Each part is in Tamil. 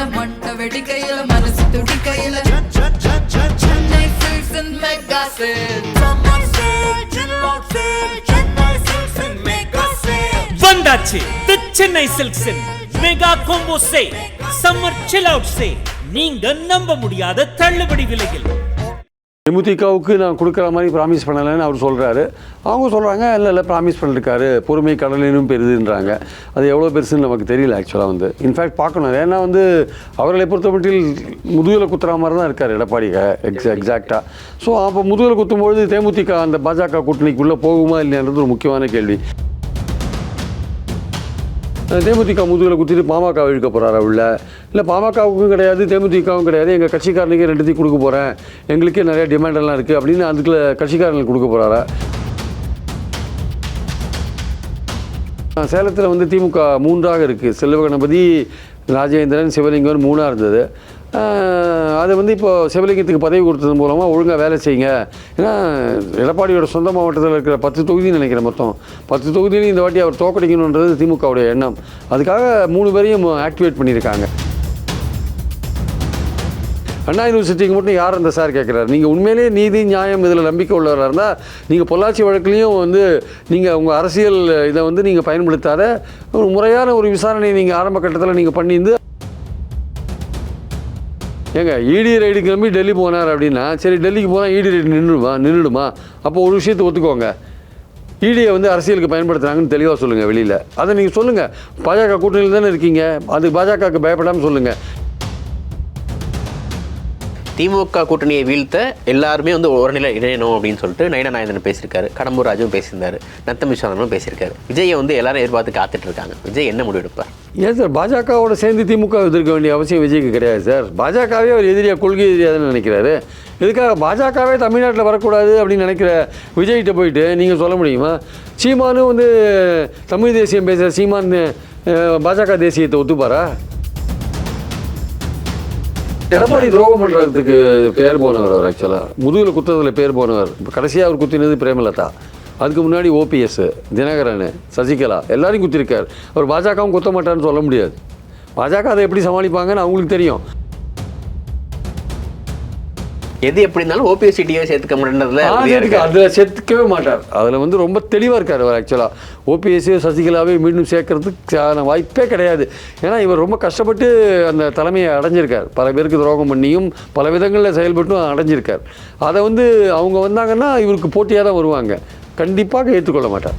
கையில மண்ட வெடி கையில மனசு துடிக்கையில Chennai silks and mega sale summer sale chill sale Chennai silks and mega sale வந்தாச்சு the Chennai சில்க்ஸின் mega combo sale summer chill out sale நீங்க நம்ப முடியாத தள்ளுபடி விலையில். தேமுதிகவுக்கு நான் கொடுக்குற மாதிரி ப்ராமிஸ் பண்ணலைன்னு அவர் சொல்கிறாரு அவங்க சொல்கிறாங்க இல்லை இல்லை ப்ராமிஸ் பண்ணிருக்காரு. பொறுமை கடலினும் பெருதுன்றாங்க அது எவ்வளோ பெருசுன்னு நமக்கு தெரியல ஆக்சுவலாக வந்து. இன்ஃபேக்ட் பார்க்கணும். ஏன்னா வந்து அவர்களை பொறுத்தமட்டில் முதுகில் குத்துற மாதிரி தான் இருக்கார் எடப்பாடி எக்ஸா எக்ஸாக்டாக ஸோ அப்போ முதுகில் குத்தும்பொழுது தேமுதிக அந்த பாஜக கூட்டணிக்குள்ளே போகுமா இல்லையான்றது ஒரு முக்கியமான கேள்வி. தேமுதிக முதுகில் குத்திட்டு பாமக இழுக்க போகிறாரா உள்ள? இல்லை பாமகவுக்கும் கிடையாது தேமுதிகவும் கிடையாது. எங்கள் கட்சிக்காரனுக்கு ரெண்டுத்தையும் கொடுக்க போகிறேன் எங்களுக்கே நிறைய டிமாண்டெல்லாம் இருக்குது அப்படின்னு அதுக்குள்ள கட்சிக்காரங்களுக்கு கொடுக்க போகிறாரா சேலத்தில் வந்து திமுக மூன்றாக இருக்குது செல்வ கணபதி ராஜேந்திரன் சிவலிங்கம்னு மூணாக இருந்தது. அதை வந்து இப்போ சிவலிங்கத்துக்கு பதவி கொடுத்தது மூலமாக ஒழுங்காக வேலை செய்யுங்க. ஏன்னா எடப்பாடியோட சொந்த மாவட்டத்தில் இருக்கிற பத்து தொகுதின்னு நினைக்கிறேன் மொத்தம். பத்து தொகுதியிலையும் இந்த வாட்டி அவர் தோக்கடிக்கணுன்றது திமுகவுடைய எண்ணம். அதுக்காக மூணு பேரையும் ஆக்டிவேட் பண்ணியிருக்காங்க. அண்ணா யூனிவர்சிட்டிக்கு மட்டும் யார் அந்த சார் கேட்குறாரு நீங்கள் உண்மையிலேயே நீதி நியாயம் இதில் நம்பிக்கை உள்ளவராக இருந்தால் நீங்கள் பொள்ளாச்சி வழக்குலேயும் வந்து நீங்கள் உங்கள் அரசியல் இதை வந்து நீங்கள் பயன்படுத்தாத ஒரு முறையான ஒரு விசாரணை நீங்கள் ஆரம்ப கட்டத்தில் நீங்கள் பண்ணியிருந்து ஏங்க இடி ரைடு கிளம்பி டெல்லி போனார் அப்படின்னா சரி டெல்லிக்கு போனால் இடி ரைடு நின்றுமா நின்றுடுமா? அப்போ ஒரு விஷயத்தை ஒத்துக்கோங்க. இடியை வந்து அரசியலுக்கு பயன்படுத்துகிறாங்கன்னு தெளிவாக சொல்லுங்கள் வெளியில். அதை நீங்கள் சொல்லுங்கள் பாஜக கூட்டணியில் தானே இருக்கீங்க. அது பாஜகவுக்கு பயப்படாமல் சொல்லுங்கள் திமுக கூட்டணியை வீழ்த்த எல்லாருமே வந்து ஒரு நிலை இணையணும் அப்படின்னு சொல்லிட்டு நயன நாயந்தன் பேசியிருக்காரு. கடம்பூர் ராஜும் பேசியிருந்தாரு. நத்தம் விஸ்வநாதனும் பேசியிருக்காரு. விஜயை வந்து எல்லாரும் எதிர்பார்த்து காத்துட்டு இருக்காங்க. விஜய் என்ன முடிவு எடுப்பார்? ஏன் சார் பாஜகவோட சேர்ந்து திமுக எதிர்க்க வேண்டிய அவசியம் விஜய்க்கு கிடையாது சார். பாஜகவே அவர் எதிரியாக கொள்கை எதிரியாதுன்னு நினைக்கிறாரு. இதுக்காக பாஜகவே தமிழ்நாட்டில் வரக்கூடாது அப்படின்னு நினைக்கிற விஜய்கிட்ட போயிட்டு நீங்கள் சொல்ல முடியுமா? சீமானும் வந்து தமிழ் தேசியம் பேசுகிற சீமான் பாஜக தேசியத்தை ஒத்துப்பாரா? எடப்பாடி துரோகம் பண்ணுறதுக்கு பேர் போனவர் அவர் ஆக்சுவலாக முதுகில் குத்துறதுல பேர் போனவர். இப்போ கடைசியாக அவர் குத்தினது பிரேமலதா. அதுக்கு முன்னாடி ஓபிஎஸ் தினகரன் சசிகலா எல்லாரையும் குத்திருக்கார். அவர் பாஜகவும் குத்த மாட்டார்னு சொல்ல முடியாது. பாஜக அதை எப்படி சமாளிப்பாங்கன்னு அவங்களுக்கு தெரியும். எது எப்படி இருந்தாலும் ஓபிஎஸ் டிஏ சேர்த்துக்க இருக்காரு. அதில் சேர்த்துக்கவே மாட்டார். அதில் வந்து ரொம்ப தெளிவாக இருக்கார் அவர் ஆக்சுவலாக ஓபிஎஸ் சசிகலாவை மீண்டும் சேர்க்கறதுக்கான வாய்ப்பே கிடையாது. ஏன்னா இவர் ரொம்ப கஷ்டப்பட்டு அந்த தலைமையை அடைஞ்சிருக்கார். பல பேருக்கு துரோகம் பண்ணியும் பல விதங்களில் செயல்பட்டும் அடைஞ்சிருக்கார். அதை வந்து அவங்க வந்தாங்கன்னா இவருக்கு போட்டியாக தான் வருவாங்க. கண்டிப்பாக ஏற்றுக்கொள்ள மாட்டார்.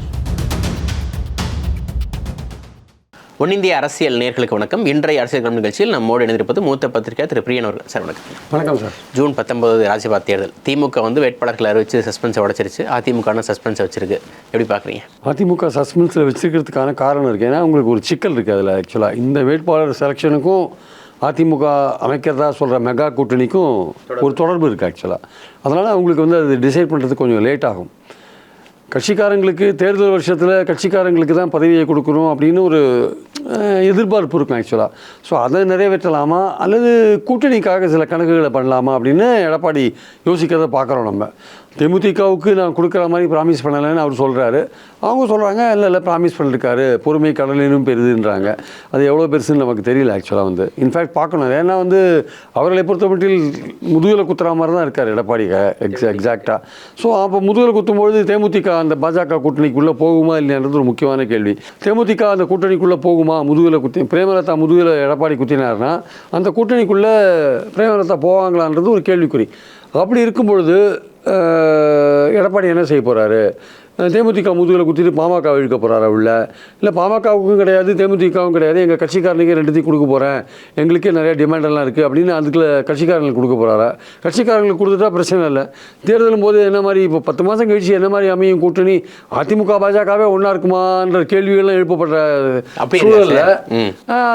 ஒன்னிந்திய அரசியல் நேர்களுக்கு வணக்கம். இன்றைய அரசியல் கல்வி நிகழ்ச்சியில் நம்மோடு இணைந்திருப்பது மூத்த பத்திரிகை திரு பிரியன் அவர்கள். சார் வணக்கம். வணக்கம் சார். ஜூன் பத்தொன்பது ராஜ்யசபா தேர்தல். திமுக வந்து வேட்பாளர்களை அறிவிச்சு சஸ்பென்ஸை உடச்சிருச்சு. அதிமுக சஸ்பென்ஸை வச்சிருக்கு. எப்படி பார்க்குறீங்க? அதிமுக சஸ்பென்ஸில் வச்சிருக்கிறதுக்கான காரணம் இருக்குது ஏன்னா உங்களுக்கு ஒரு சிக்கல் இருக்குது அதில் ஆக்சுவலாக இந்த வேட்பாளர் செலெக்ஷனுக்கும் அதிமுக அமைக்கிறதா சொல்கிற மெகா கூட்டணிக்கும் ஒரு தொடர்பு இருக்குது ஆக்சுவலாக அதனால் அவங்களுக்கு வந்து அது டிசைட் பண்ணுறதுக்கு கொஞ்சம் லேட் ஆகும். கட்சிக்காரங்களுக்கு தேர்தல் வருஷத்தில் கட்சிக்காரங்களுக்கு தான் பதவியை கொடுக்கணும் அப்படின்னு ஒரு எதிர்பார்ப்பு இருக்கும் ஆக்சுவலாக ஸோ அதை நிறைவேற்றலாமா? அல்லது கூட்டணிக்காக சில கணக்குகளை பண்ணலாமா அப்படின்னு எடப்பாடி யோசிக்கிறத பார்க்குறோம் நம்ம. தேமுதிகவுக்கு நான் கொடுக்குற மாதிரி ப்ராமிஸ் பண்ணலைன்னு அவர் சொல்கிறாரு அவங்க சொல்கிறாங்க இல்லை இல்லை ப்ராமிஸ் பண்ணிருக்காரு. பொறுமை கடலினும் பெரிதுன்றாங்க அது எவ்வளோ பெருசுன்னு நமக்கு தெரியல ஆக்சுவலாக வந்து. இன்ஃபேக்ட் பார்க்கணும். ஏன்னா வந்து அவர்களை பொறுத்தமட்டில் முதுகில் குத்துற மாதிரி தான் இருக்கார் எடப்பாடி எக்ஸ் எக்ஸாக்டாக ஸோ அப்போ முதுகில் குத்தும்பொழுது தேமுதிக அந்த பாஜக கூட்டணிக்குள்ளே போகுமா இல்லையான்றது ஒரு முக்கியமான கேள்வி. தேமுதிக அந்த கூட்டணிக்குள்ளே போகுமா? முதுகில் குத்தி பிரேமலதா முதுகில் எடப்பாடி குத்தினார்னா அந்த கூட்டணிக்குள்ளே பிரேமலதா போவாங்களான்றது ஒரு கேள்விக்குறி. அப்படி இருக்கும் பொழுது எடப்பாடி என்ன செய்ய போகிறாரு தேமுதிக முதுகில் குத்திட்டு பாமக இழுக்க போகிறாரா உள்ள? இல்லை பாமகவுக்கும் கிடையாது தேமுதிகவும் கிடையாது. எங்கள் கட்சிக்காரனுக்கே ரெண்டுத்தையும் கொடுக்க போகிறேன் எங்களுக்கே நிறைய டிமாண்டெல்லாம் இருக்குது அப்படின்னு அதுக்குள்ள கட்சிக்காரங்களுக்கு கொடுக்க போகிறாரா கட்சிக்காரங்களுக்கு கொடுத்துட்டா பிரச்சனை இல்லை. தேர்தலும் போது என்ன மாதிரி இப்போ பத்து மாதம் கழிச்சு என்ன மாதிரி அமையும் கூட்டணி? அதிமுக பாஜகவே ஒன்றா இருக்குமான்ற கேள்விகள்லாம் எழுப்பப்படுற சூழலில்.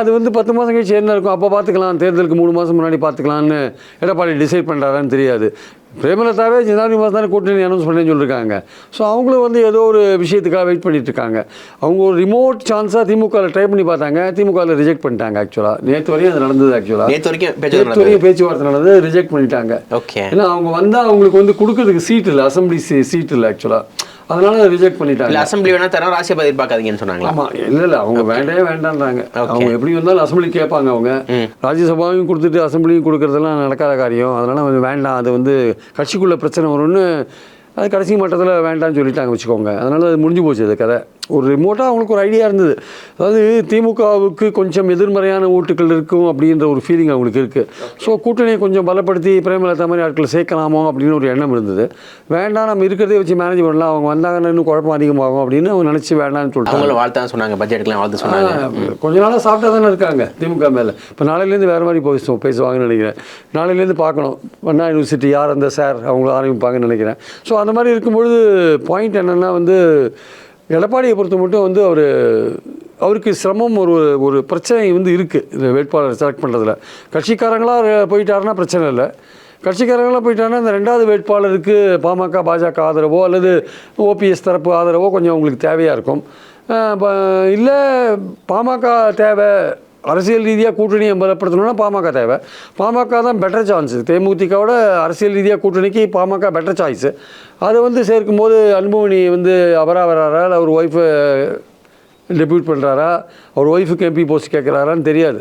அது வந்து பத்து மாதம் கழிச்சு என்ன இருக்கும்? அப்போ பார்த்துக்கலாம். தேர்தலுக்கு மூணு மாதம் முன்னாடி பார்த்துக்கலான்னு எடப்பாடி டிசைட் பண்ணுறாரான்னு தெரியாது. பிரேமலதாவே ஜனவரி மாதம் தானே கூட்டணி அனௌன்ஸ் பண்ணேன்னு சொல்லியிருக்காங்க ஸோ அவங்களும் வந்து ஏதோ ஒரு விஷயத்துக்காக வெயிட் பண்ணிட்டு இருக்காங்க அவங்க ஒரு ரிமோட் சான்ஸாக திமுகவில் ட்ரை பண்ணி பார்த்தாங்க. திமுகவில் ரிஜெக்ட் பண்ணிட்டாங்க ஆக்சுவலாக நேற்று வரையும் அது நடந்தது ஆக்சுவலாக வரைக்கும் நேற்று வரையும் பேச்சுவார்த்தை நடந்தது ரிஜெக்ட் பண்ணிட்டாங்க. ஓகே ஏன்னா அவங்க வந்தால் அவங்களுக்கு வந்து கொடுக்கறதுக்கு சீட் இல்லை அசம்பிளி சீட் இல்லை ஆக்சுவலாக அதனால ரிஜெக்ட் பண்ணிட்டாங்க. அசம்பிளி வேணா தரோம் ராசியபாதி எதிர்பார்க்காதீங்கன்னு சொன்னாங்களா? ஆமா இல்ல இல்ல அவங்க வேண்டவே வேண்டான்றாங்க. அவங்க எப்படி வந்தாலும் அசம்பிளி கேட்பாங்க அவங்க. ராஜ்யசபாவையும் கொடுத்துட்டு அசம்பிளியும் கொடுக்கறதெல்லாம் நடக்காத காரியம். அதனால வந்து வேண்டாம் அது வந்து கட்சிக்குள்ள பிரச்சனை வரும்னு அது கடைசி மட்டத்தில் வேண்டாம்னு சொல்லிட்டாங்க வச்சுக்கோங்க. அதனால அது முடிஞ்சு போச்சு அது கதை. ஒரு ரிமோட்டாக அவங்களுக்கு ஒரு ஐடியா இருந்தது. அதாவது திமுகவுக்கு கொஞ்சம் எதிர்மறையான ஓட்டுகள் இருக்கும் அப்படின்ற ஒரு ஃபீலிங் அவங்களுக்கு இருக்குது ஸோ கூட்டணியை கொஞ்சம் பலப்படுத்தி பிரேமலதா மாதிரி ஆட்களை சேர்க்கலாமோ அப்படின்னு ஒரு எண்ணம் இருந்தது. வேண்டாம் நம்ம இருக்கிறதே வச்சு மேனேஜ் பண்ணலாம். அவங்க வந்தாங்கன்னா இன்னும் குழப்பம் அதிகமாகும் அப்படின்னு அவங்க நினச்சி வேண்டாம்னு சொல்லிட்டாங்க. அவங்களும் வாழ்த்து தான் சொன்னாங்க பட்ஜெட்டுக்குலாம் வாழ்த்து சொன்னாங்க. கொஞ்ச நாளாக சாப்பிட்டா தானே இருக்காங்க திமுக மேலே. இப்போ நாளையிலேருந்து வேறு மாதிரி பேசுவோம் பேசுவாங்கன்னு நினைக்கிறேன். நாளையிலேருந்து பார்க்கணும். அண்ணா யூனிவர்சிட்டி யார் அந்த சார் அவங்க ஆரம்பிப்பாங்கன்னு நினைக்கிறேன். ஸோ அந்த மாதிரி இருக்கும்பொழுது பாயிண்ட் என்னென்னா வந்து எடப்பாடியை பொறுத்த மட்டும் வந்து அவர் அவருக்கு சிரமம் ஒரு ஒரு பிரச்சனை வந்து இருக்குது இந்த வேட்பாளர் செலக்ட் பண்ணுறதுல கட்சிக்காரங்களாக போயிட்டாருன்னா பிரச்சனை இல்லை. கட்சிக்காரங்களாக போயிட்டாங்கன்னா இந்த ரெண்டாவது வேட்பாளருக்கு பாமக பாஜக ஆதரவோ அல்லது ஓபிஎஸ் தரப்பு ஆதரவோ கொஞ்சம் அவங்களுக்கு தேவையாக இருக்கும். இல்லை பாமக தேவை அரசியல் ரீதியாக கூட்டணியை பலப்படுத்தணும்னா பாமக தேவை. பாமக தான் பெட்டர் சான்ஸ் தேமுதிகவோட அரசியல் ரீதியாக கூட்டணிக்கு பாமக பெட்டர் சாய்ஸு அதை வந்து சேர்க்கும்போது அன்புமணி வந்து அவரா வராரா? அவர் ஒய்ஃபு டெபியூட் பண்ணுறாரா அவர் ஒய்ஃபுக்கு எம்பி போஸ்ட் கேட்குறாரான்னு தெரியாது.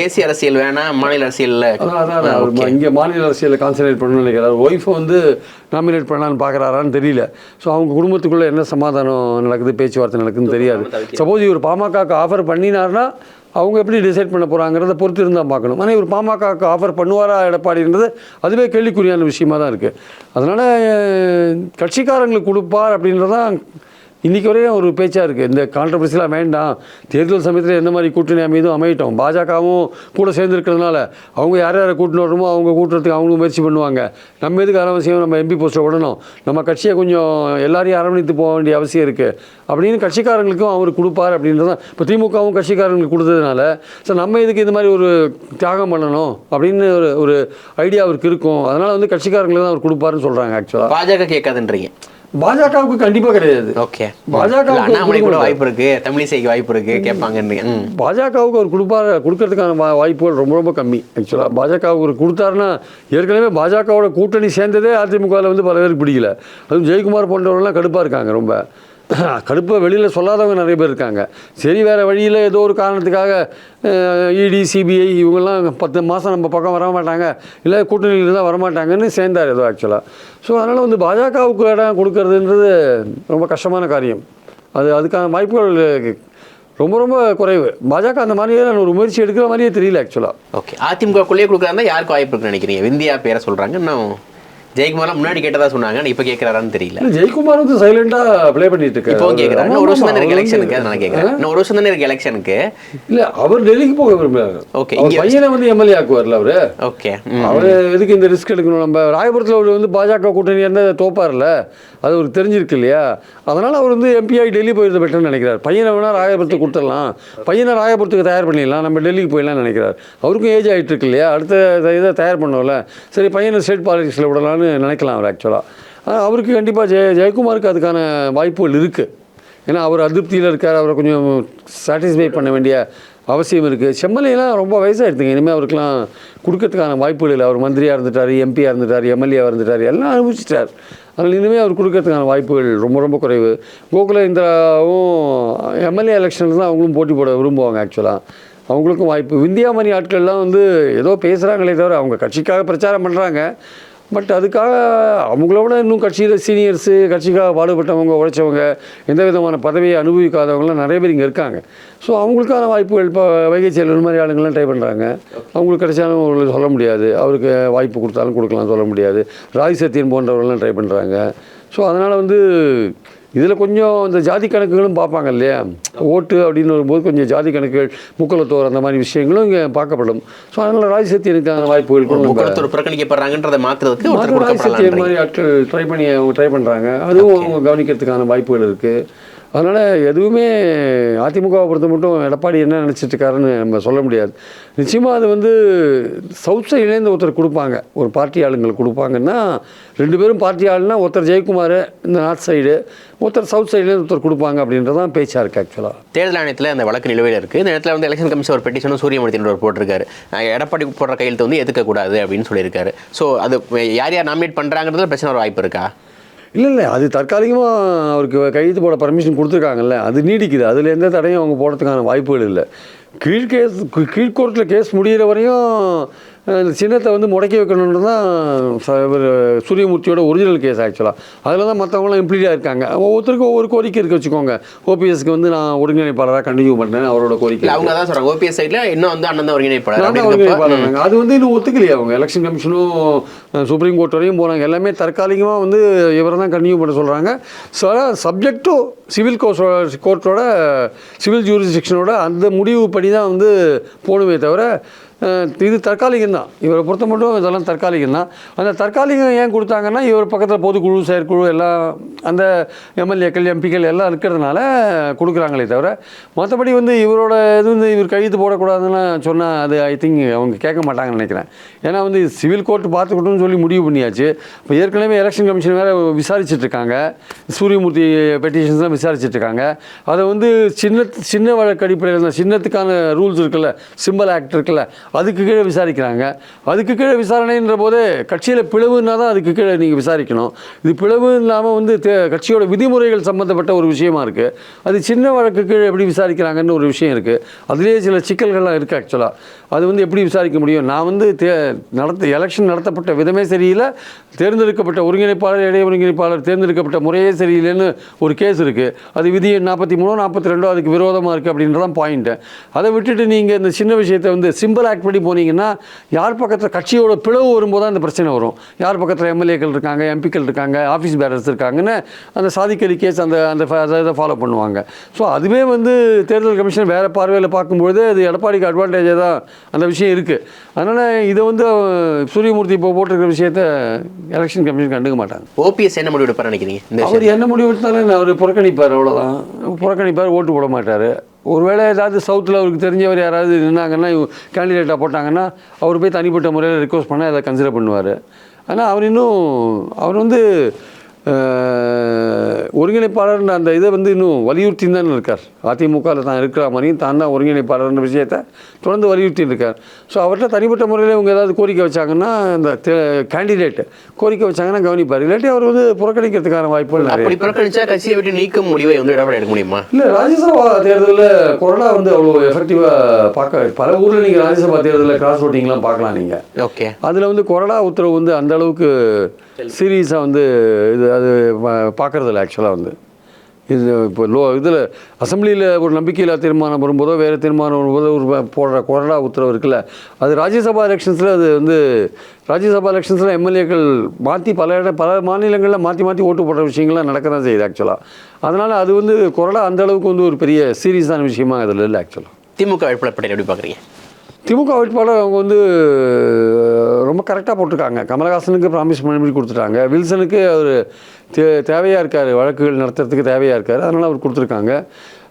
தேசிய அரசியல் வேணாம் மாநில அரசியல்ல. அதான் இங்கே மாநில அரசியலில் கான்சன்ட்ரேட் பண்ணணும்னு நினைக்கிறார். ஒய்ஃபை வந்து நாமினேட் பண்ணலான்னு பார்க்குறாரான்னு தெரியல. ஸோ அவங்க குடும்பத்துக்குள்ளே என்ன சமாதானம் நடக்குது பேச்சுவார்த்தை நடக்குதுன்னு தெரியாது. சப்போஸ் இவர் பாமகக்கு ஆஃபர் பண்ணினார்னா அவங்க எப்படி டிசைட் பண்ண போகிறாங்கிறத பொறுத்து இருந்தால் பார்க்கணும். ஆனால் இவர் பாமகக்கு ஆஃபர் பண்ணுவாரா எடப்பாடின்றது அதுவே கேள்விக்குறியான விஷயமா தான் இருக்குது அதனால் கட்சிக்காரங்களுக்கு கொடுப்பார் அப்படின்றதான் இன்றைக்கி வரையும் ஒரு பேச்சாக இருக்குது இந்த கான்ட்ரவர்சிலாம் வேண்டாம். தேர்தல் சமயத்தில் எந்த மாதிரி கூட்டணி அமைதும் அமையட்டும். பாஜகவும் கூட சேர்ந்து இருக்கிறதுனால அவங்க யார் யாரை கூட்டின்னு வரணுமோ அவங்க கூட்டுறதுக்கு அவங்களும் முயற்சி பண்ணுவாங்க. நம்ம எதுக்கு அரவசியம் நம்ம எம்பி போஸ்ட்டை விடணும்? நம்ம கட்சியை கொஞ்சம் எல்லாரையும் அரவணைத்து போக வேண்டிய அவசியம் இருக்குது அப்படின்னு கட்சிக்காரங்களுக்கும் அவர் கொடுப்பார் அப்படின்றது இப்போ திமுகவும் கட்சிக்காரங்களுக்கு கொடுத்ததுனால சார் நம்ம இதுக்கு இந்த மாதிரி ஒரு தியாகம் பண்ணணும் அப்படின்னு ஒரு ஒரு ஐடியா அவருக்கு இருக்கும். அதனால் வந்து கட்சிக்காரங்களுக்கு தான் அவர் கொடுப்பாருன்னு சொல்கிறாங்க ஆக்சுவலாக பாஜக கேட்காதுன்றீங்க. பாஜகவுக்கு கண்டிப்பாக கிடையாது. ஓகே அண்ணாமலை கூட வாய்ப்பு இருக்கு. தமிழிசைக்கு வாய்ப்பு இருக்கு. கேட்பாங்கன்றீங்க ம். பாஜகவுக்கு அவர் கொடுப்பாரு கொடுக்கறதுக்கான வாய்ப்புகள் ரொம்ப ரொம்ப கம்மி. ஆக்சுவலாக பாஜகவுக்கு ஒரு கொடுத்தாருன்னா ஏற்கனவே பாஜகவோட கூட்டணி சேர்ந்ததே அதிமுகவில் வந்து பல பேருக்கு பிடிக்கல. அதுவும் ஜெயக்குமார் போன்றவர்கள்லாம் கடுப்பாக இருக்காங்க ரொம்ப. கடுப்பை வெளியில் சொல்லாதவங்க நிறைய பேர் இருக்காங்க. சரி வேறு வழியில் ஏதோ ஒரு காரணத்துக்காக இடி சிபிஐ இவங்கெல்லாம் பத்து மாதம் நம்ம பக்கம் வர மாட்டாங்க. இல்லை கூட்டணியில் இருந்தால் வரமாட்டாங்கன்னு சேர்ந்தார் ஏதோ ஆக்சுவலாக ஸோ அதனால் வந்து பாஜகவுக்கு இடம் கொடுக்கறதுன்றது ரொம்ப கஷ்டமான காரியம். அது அதுக்கான வாய்ப்புகள் ரொம்ப ரொம்ப குறைவு. பாஜக அந்த மாதிரியே ஒரு முயற்சி எடுக்கிற மாதிரியே தெரியல ஆக்சுவலாக ஓகே அதிமுகக்குள்ளேயே கொடுக்குறாங்க யாருக்கு வாய்ப்பு இருக்குன்னு நினைக்கிறீங்க? விந்தியா பேரை சொல்கிறாங்க இன்னும் ஜெயக்குமார்லாம் முன்னாடி கேட்டதா சொன்னாங்க இப்போ கேட்கறாரான்னு தெரியல. ஜெயக்குமார் வந்து சைலண்டாக ப்ளே பண்ணிட்டு இருக்காரு. இப்போ கேட்கறாரு ஒரு வருஷம் தானே இருக்கு எலெக்ஷனுக்கு நான் கேட்கறேன் இன்னும் ஒரு வருஷம் தானே இருக்கு எலெக்ஷனுக்கு இல்ல அவர் டெல்லிக்கு போக விரும்புறாரு. அவர் இங்க பையனை வந்து எம்எல்ஏ ஆக்குவார்ல அவரு. ஓகே அவர் எதுக்கு இந்த ரிஸ்க் எடுக்கணும் நம்ம? ராயபுரத்தில் அவர் வந்து பாஜக கூட்டணி இருந்தால் தோப்பார்ல. அது அவருக்கு தெரிஞ்சிருக்கு இல்லையா? அதனால் அவர் வந்து எம்பிஐ டெல்லி போயிருந்த பெட்டர்னு நினைக்கிறார். பையனை வேணால் ராயபுரத்துக்கு கொடுத்துடலாம். பையனை ராயபுரத்துக்கு தயார் பண்ணிடலாம். நம்ம டெல்லிக்கு போயிடலாம் நினைக்கிறார். அவருக்கும் ஏஜ் ஆகிட்டு இருக்கு இல்லையா? அடுத்த இதை தயார் பண்ணோம்ல சரி பையனை ஸ்டேட் பாலிடிக்ஸில் விடலான்னு நினைக்கலாம் அவர் ஆக்சுவலாக அவருக்கு கண்டிப்பாக ஜெய ஜெயக்குமாருக்கு அதுக்கான வாய்ப்புகள் இருக்குது ஏன்னா அவர் அதிருப்தியில் இருக்கார். அவரை கொஞ்சம் சாட்டிஸ்ஃபை பண்ண வேண்டிய அவசியம் இருக்குது செம்மலையெல்லாம் ரொம்ப வயசாகிடுதுங்க இனிமேல் அவருக்கெலாம் கொடுக்கறதுக்கான வாய்ப்புகள் இல்லை. அவர் மந்திரியாக இருந்துட்டார் எம்பியாக இருந்துட்டார் எம்எல்ஏவாக இருந்துட்டார் எல்லாம் அனுபவிச்சிட்டார். அதனால் இனிமேல் அவர் கொடுக்கறதுக்கான வாய்ப்புகள் ரொம்ப ரொம்ப குறைவு. கோகுல இந்திராவும் எம்எல்ஏ எலெக்ஷனில் தான் அவங்களும் போட்டி போட விரும்புவாங்க ஆக்சுவலாக அவங்களுக்கும் வாய்ப்பு. விந்தியாமணி ஆட்கள்லாம் வந்து ஏதோ பேசுகிறாங்களே தவிர அவங்க கட்சிக்காக பிரச்சாரம் பண்ணுறாங்க பட் அதுக்காக அவங்களோட இன்னும் கட்சியில் சீனியர்ஸு கட்சிக்காக பாடுபட்டவங்க உழைச்சவங்க எந்த விதமான பதவியை அனுபவிக்காதவங்களாம் நிறைய பேர் இங்கே இருக்காங்க. ஸோ அவங்களுக்கான வாய்ப்புகள் இப்போ வைகை செயலர் மாதிரி ஆளுங்கள்லாம் ட்ரை பண்ணுறாங்க அவங்களுக்கு கிடைச்சாலும் அவங்களுக்கு சொல்ல முடியாது. அவருக்கு வாய்ப்பு கொடுத்தாலும் கொடுக்கலாம் சொல்ல முடியாது. ராஜ் சத்தியன் போன்றவர்கள்லாம் ட்ரை பண்ணுறாங்க ஸோ அதனால் வந்து இதில் கொஞ்சம் இந்த ஜாதி கணக்குகளும் பார்ப்பாங்க இல்லையா? ஓட்டு அப்படின்னு வரும்போது கொஞ்சம் ஜாதி கணக்குகள் முக்குலத்தோர் அந்த மாதிரி விஷயங்களும் இங்கே பார்க்கப்படும். ஸோ அதனால் ராய் சத்தியனுக்கான வாய்ப்புகள் கூட நம்ம முக்கரத்தூர் புறக்கணிக்கப்படுறாங்கன்றதை மாத்துறதுக்கு ஒருத்தர் மாற்று ராய் சத்தியன் கொடுக்கப்படலாம் மாதிரி ட்ரை பண்ணி அவங்க ட்ரை பண்ணுறாங்க அதுவும் அவங்க கவனிக்கிறதுக்கான வாய்ப்புகள் இருக்குது அதனால் எதுவுமே அதிமுகவை பொறுத்த மட்டும் எடப்பாடி என்ன நினச்சிட்ருக்காருன்னு நம்ம சொல்ல முடியாது. நிச்சயமாக அது வந்து சவுத் இணைந்து ஒருத்தர் கொடுப்பாங்க. ஒரு பார்ட்டி ஆளுங்களுக்கு கொடுப்பாங்கன்னா ரெண்டு பேரும் பார்ட்டி ஆளுனா ஒருத்தர் ஜெயக்குமார் இந்த நார்த் சைடு ஒருத்தர் சவுத் சைட்லேருந்து ஒருத்தர் கொடுப்பாங்க அப்படின்றதான் பேச்சாக இருக்குது ஆக்சுவலாக தேர்தல் ஆணையத்தில் அந்த வழக்கு நிலுவையில் இருக்குது இந்த இடத்துல வந்து எலெக்ஷன் கமிஷன் ஒரு பெட்டிஷனும் சூரியமூர்த்தி ஒரு போட்டிருக்காரு. எடப்பாடி போடுற கையெழுத்து வந்து எதுக்கக்கூடாது அப்படின்னு சொல்லியிருக்காரு. ஸோ அது யார் யார் நாமினேட் பண்ணுறாங்கிறதுல பிரச்சனை ஒரு வாய்ப்பு இருக்கா? இல்லை இல்லை அது தற்காலிகமாக அவருக்கு கையெழுத்து போட பர்மிஷன் கொடுத்துருக்காங்கல்ல அது நீடிக்குது. அதில் எந்த தடையும் அவங்க போடுறதுக்கான வாய்ப்புகள் இல்லை. கீழ் கேஸ் கீழ்கோர்ட்டில் கேஸ் முடிகிற வரையும் சின்னத்தை வந்து முடக்கி வைக்கணுன்றது தான் இவர் சூரியமூர்த்தியோட ஒரிஜினல் கேஸ் ஆக்சுவலாக அதில் தான் மற்றவங்களாம் இம்ப்ளீடாக இருக்காங்க. ஒவ்வொருத்தருக்கும் ஒவ்வொரு கோரிக்கை இருக்கு வச்சுக்கோங்க. ஓபிஎஸ்க்கு வந்து நான் ஒருங்கிணைப்பாளராக கண்டினியூ பண்ணுறேன் அவரோட கோரிக்கை அவங்க அதான் சொல்றாங்க. ஓபிஎஸ் சைடுல இன்னும் வந்து அண்ணன் தான் ஒருங்கிணைப்பாளர் தான் அது வந்து இன்னும் ஒத்துக்கலையே அவங்க. எலெக்ஷன் கமிஷனும் சுப்ரீம் கோர்ட் வரையும் போனாங்க எல்லாமே தற்காலிகமாக வந்து இவரை தான் கண்டினியூ பண்ண சொல்கிறாங்க so subject to civil court கோர்ட்டோட civil ஜூரிஸ்டிக்ஷனோட அந்த முடிவு படி தான் வந்து போகணுமே தவிர இது தற்காலிகம் தான் இவரை பொறுத்த மட்டும் இதெல்லாம் தற்காலிகம் தான் அந்த தற்காலிகம் ஏன் கொடுத்தாங்கன்னா இவர் பக்கத்தில் பொதுக்குழு செயற்குழு எல்லாம் அந்த எம்எல்ஏக்கள் எம்பிக்கள் எல்லாம் இருக்கிறதுனால கொடுக்குறாங்களே தவிர மற்றபடி வந்து இவரோட இது வந்து இவர் கையெழுத்து போடக்கூடாதுன்னு சொன்னால் அது ஐ திங்க் அவங்க கேட்க மாட்டாங்கன்னு நினைக்கிறேன். ஏன்னா வந்து சிவில் கோர்ட் பார்த்துக்கிட்டோம்னு சொல்லி முடிவு பண்ணியாச்சு. இப்போ ஏற்கனவே எலெக்ஷன் கமிஷன் வேறு விசாரிச்சுட்டு இருக்காங்க சூரியமூர்த்தி பெட்டிஷன்ஸ்லாம் விசாரிச்சுட்டு இருக்காங்க அதை வந்து சின்ன சின்ன வழக்கு அடிப்படையில் தான் சின்னத்துக்கான ரூல்ஸ் இருக்குல்ல சிம்பிள் ஆக்ட் இருக்குல்ல அதுக்கு கீழே விசாரிக்கிறாங்க. அதுக்கு கீழே விசாரணைன்ற போது கட்சியில் பிளவுன்னா தான் அதுக்கு கீழே நீங்கள் விசாரிக்கணும். இது பிளவு இல்லாமல் வந்து தே- கட்சியோட விதிமுறைகள் சம்மந்தப்பட்ட ஒரு விஷயமா இருக்குது அது சின்ன வழக்கு கீழே எப்படி விசாரிக்கிறாங்கன்னு ஒரு விஷயம் இருக்குது அதுலேயே சில சிக்கல்கள்லாம் இருக்குது ஆக்சுவலாக அது வந்து எப்படி விசாரிக்க முடியும்? நான் வந்து தே நடத்த எலெக்ஷன் நடத்தப்பட்ட விதமே சரியில்லை. தேர்ந்தெடுக்கப்பட்ட ஒருங்கிணைப்பாளர் இடைய ஒருங்கிணைப்பாளர் தேர்ந்தெடுக்கப்பட்ட முறையே சரியில்லைன்னு ஒரு கேஸ் இருக்குது அது விதி நாற்பத்தி மூணோ நாற்பத்தி ரெண்டோ அதுக்கு விரோதமாக இருக்குது அப்படின்றதான் பாயிண்ட்டு அதை விட்டுட்டு நீங்கள் இந்த சின்ன விஷயத்தை வந்து சிம்பிளாக ஆக்ட் படி போனீங்கன்னா யார் பக்கத்தில் கட்சியோட பிளவு வரும்போது தான் அந்த பிரச்சனை வரும். யார் பக்கத்தில் எம்எல்ஏக்கள் இருக்காங்க எம்பிக்கள் இருக்காங்க ஆஃபீஸ் பேரர்ஸ் இருக்காங்கன்னு அந்த சாதிக்கலி கேஸ் அந்த அந்த இதை ஃபாலோ பண்ணுவாங்க. ஸோ அதுவே வந்து தேர்தல் கமிஷன் வேறு பார்வையில் பார்க்கும்பொழுது அது எடப்பாடிக்கு அட்வான்டேஜாக தான் அந்த விஷயம் இருக்குது அதனால் இதை வந்து சூரியமூர்த்தி இப்போ போட்டிருக்கிற விஷயத்த எலெக்ஷன் கமிஷன் கண்டுக்க மாட்டாங்க. ஓபிஎஸ் என்ன முடிவு எடுப்பார் நினைக்கிறீங்க? இந்த அவர் என்ன முடிவு எடுத்தாலும் அவர் புறக்கணிப்பார் அவ்வளோதான் புறக்கணிப்பார் ஓட்டு போட மாட்டார். ஒருவேளை ஏதாவது சவுத்தில் அவருக்கு தெரிஞ்சவர் யாராவது நின்னாங்கன்னா கேண்டிடேட்டாக போட்டாங்கன்னா அவர் போய் தனிப்பட்ட முறையில் ரிக்வஸ்ட் பண்ணால் அதை கன்சிடர் பண்ணுவார். ஆனால் அவர் இன்னும் அவர் வந்து அஹ், ஒருங்கிணைப்பாளர்ன்ற அந்த இதை வந்து இன்னும் வலியுறுத்தி தானே இருக்கார். அதிமுகவில் தான் இருக்கிற மாதிரியும் தான் தான் ஒருங்கிணைப்பாளர்ன்ற விஷயத்தை தொடர்ந்து வலியுறுத்தி இருக்கார் ஸோ அவர்கிட்ட தனிப்பட்ட முறையில் இவங்க ஏதாவது கோரிக்கை வச்சாங்கன்னா இந்த கேண்டிடேட் கோரிக்கை வச்சாங்கன்னா கவனிப்பார். இல்லாட்டி அவர் வந்து புறக்கணிக்கிறதுக்கான வாய்ப்புகள் அப்படி புறக்கணிச்சா கட்சியை விட்டு நீக்கும் முடிவை வந்து எடப்பாடி எடுக்க முடியுமா? இல்லை ராஜ்யசபா தேர்தலில் கொரோனா வந்து அவ்வளோ எஃபெக்டிவாக பார்க்க பல ஊரில் நீங்கள் ராஜ்யசபா தேர்தலில் கிராஸ் ஓட்டிங்லாம் பார்க்கலாம் நீங்கள் ஓகே. அதில் வந்து கொரோனா உத்தரவு வந்து அந்த அளவுக்கு சீரியஸாக வந்து இது அது பார்க்குறதில்ல ஆக்சுவலாக வந்து. இது இப்போ லோ இதில் அசெம்பிளியில் ஒரு நம்பிக்கையில்லா தீர்மானம் வரும்போதோ வேறு தீர்மானம் வரும்போதோ ஒரு போடுற கொரோனா உத்தரவு இருக்குல்ல அது ராஜ்யசபா எலெக்ஷன்ஸில் அது வந்து ராஜ்யசபா எலெக்ஷன்ஸில் எம்எல்ஏக்கள் மாற்றி பல இட பல மாநிலங்களில் மாற்றி மாற்றி ஓட்டு போடுற விஷயங்கள்லாம் நடக்க தான் செய்யுது ஆக்சுவலாக அதனால் அது வந்து கொரோனா அந்த அளவுக்கு வந்து ஒரு பெரிய சீரியஸான விஷயமா அதில் இல்லை ஆக்சுவலாக திமுக வேட்பாளர் பட்டியல் எப்படி பார்க்குறீங்க திமுக வேட்பாளர் அவங்க வந்து ரொம்ப கரெக்டாக போட்டிருக்காங்க. கமலஹாசனுக்கு ப்ராமிஸ் பண்ணி கொடுத்துட்டாங்க. வில்சனுக்கு அவர் தே தேவையாக இருக்கார். வழக்குகள் நடத்துறதுக்கு தேவையாக இருக்கார். அதனால் அவர் கொடுத்துருக்காங்க.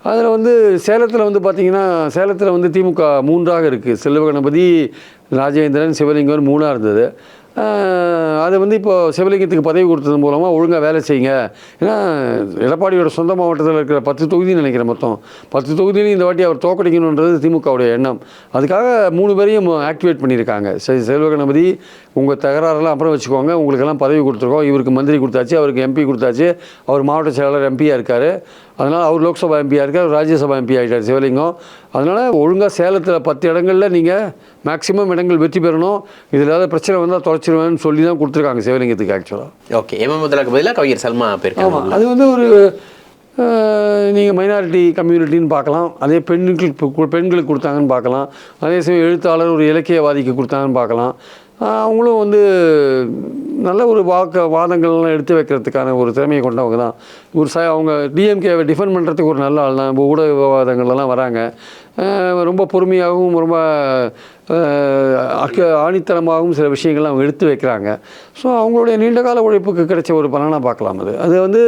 அதில் வந்து சேலத்தில் வந்து பார்த்திங்கன்னா சேலத்தில் வந்து திமுக மூன்றாக இருக்குது செல்வ கணபதி ராஜேந்திரன் சிவலிங்கம் மூணாக இருந்தது. அதை வந்து இப்போ சிவலிங்கத்துக்கு பதவி கொடுத்தது மூலமாக ஒழுங்காக வேலை செய்யுங்க. ஏன்னா எடப்பாடியோட சொந்த மாவட்டத்தில் இருக்கிற பத்து தொகுதி நினைக்கிறேன் மொத்தம். பத்து தொகுதியிலையும் இந்த வாட்டி அவர் தோக்கடிக்கணுன்றது திமுகவுடைய எண்ணம். அதுக்காக மூணு பேரையும் ஆக்டிவேட் பண்ணியிருக்காங்க. செ- செல்வகணபதி உங்கள் தகராறுலாம் அப்புறம் வச்சுக்கோங்க. உங்களுக்கெல்லாம் பதவி கொடுத்துருக்கோம். இவருக்கு மந்திரி கொடுத்தாச்சு அவருக்கு எம்பி கொடுத்தாச்சு. அவர் மாவட்ட செயலாளர் எம்பியாக இருக்கார். அதனால் அவர் லோக்சபா எம்பியாக இருக்கார் ராஜ்யசபா எம்பி ஆகிட்டார் சிவலிங்கம். அதனால் ஒழுங்காக சேலத்தில் பத்து இடங்களில் நீங்கள் மேக்ஸிமம் இடங்கள் வெற்றி பெறணும். இதில் ஏதாவது பிரச்சனை வந்தால் தொலைச்சிருவேன்னு சொல்லி தான் கொடுத்துருக்காங்க சிவலிங்கத்துக்கு ஆக்சுவலாக ஓகே எம் முதலுக்கு பதிலாக கவிஞர் சல்மா ஆமாம் போயிருக்காங்க அது வந்து ஒரு நீங்கள் மைனாரிட்டி கம்யூனிட்டின்னு பார்க்கலாம். அதே பெண்களுக்கு பெண்களுக்கு கொடுத்தாங்கன்னு பார்க்கலாம். அதே சமயம் எழுத்தாளர் ஒரு இலக்கியவாதிக்கு கொடுத்தாங்கன்னு பார்க்கலாம். அவங்களும் வந்து நல்ல ஒரு வாக்க வாதங்கள்லாம் எடுத்து வைக்கிறதுக்கான ஒரு திறமையை கொண்டவங்க தான். ஒரு ச அவங்க டிஎம்கேவை டிஃபெண்ட் பண்ணுறதுக்கு ஒரு நல்ல ஆள் தான் இப்போ ஊடக விவாதங்கள்லாம் வராங்க. ரொம்ப பொறுமையாகவும் ரொம்ப அக்க ஆணித்தனமாகவும் சில விஷயங்கள்லாம் அவங்க எடுத்து வைக்கிறாங்க. ஸோ அவங்களுடைய நீண்டகால உழைப்புக்கு கிடைச்ச ஒரு பலனாக பார்க்கலாம் அது. அது வந்து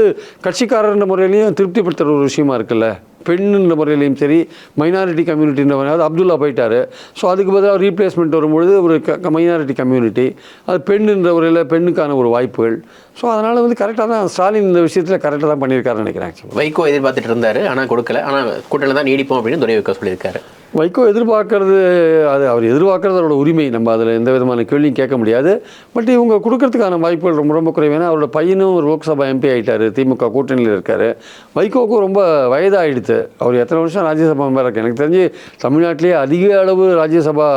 கட்சிக்காரர்ன்ற முறையிலையும் திருப்திப்படுத்துகிற ஒரு விஷயமா இருக்குல்ல? பெண்ணுன்ற முறையிலையும் சரி மைனாரிட்டி கம்யூனிட்டின்ற அப்துல்லா போயிட்டார். ஸோ அதுக்கு பதிலாக ரீப்ளேஸ்மெண்ட் வரும்பொழுது ஒரு க மைனாரிட்டி கம்யூனிட்டி அது பெண்ணுன்ற முறையில் பெண்ணுக்கான ஒரு வாய்ப்புகள். ஸோ அதனால் வந்து கரெக்டாக தான் ஸ்டாலின் இந்த விஷயத்தில் கரெக்டாக தான் பண்ணியிருக்காருன்னு நினைக்கிறேன் வைகோ எதிர்பார்த்துட்டு இருந்தாரு ஆனால் கொடுக்கல. ஆனால் கூட்டணியில் தான் நீடிப்போம் அப்படின்னு துறை வைக்க சொல்லியிருக்காரு. வைகோ எதிர்பார்க்கறது அது அவர் எதிர்பார்க்கறது அவரோட உரிமை. நம்ம அதில் எந்த விதமான கேள்வியும் கேட்க முடியாது. பட் இவங்க கொடுக்கறதுக்கான வாய்ப்புகள் ரொம்ப ரொம்ப குறைவு. ஏன்னா அவரோட பையனும் ஒரு லோக்சபா எம்பி ஆகிட்டார் திமுக கூட்டணியில் இருக்கார். வைகோவுக்கும் ரொம்ப வயதாகிடுது அவர் எத்தனை வருஷம் ராஜ்யசபா மெம்பர் இருக்கு? எனக்கு தெரிஞ்சு தமிழ்நாட்டிலேயே அதிக அளவு ராஜ்யசபா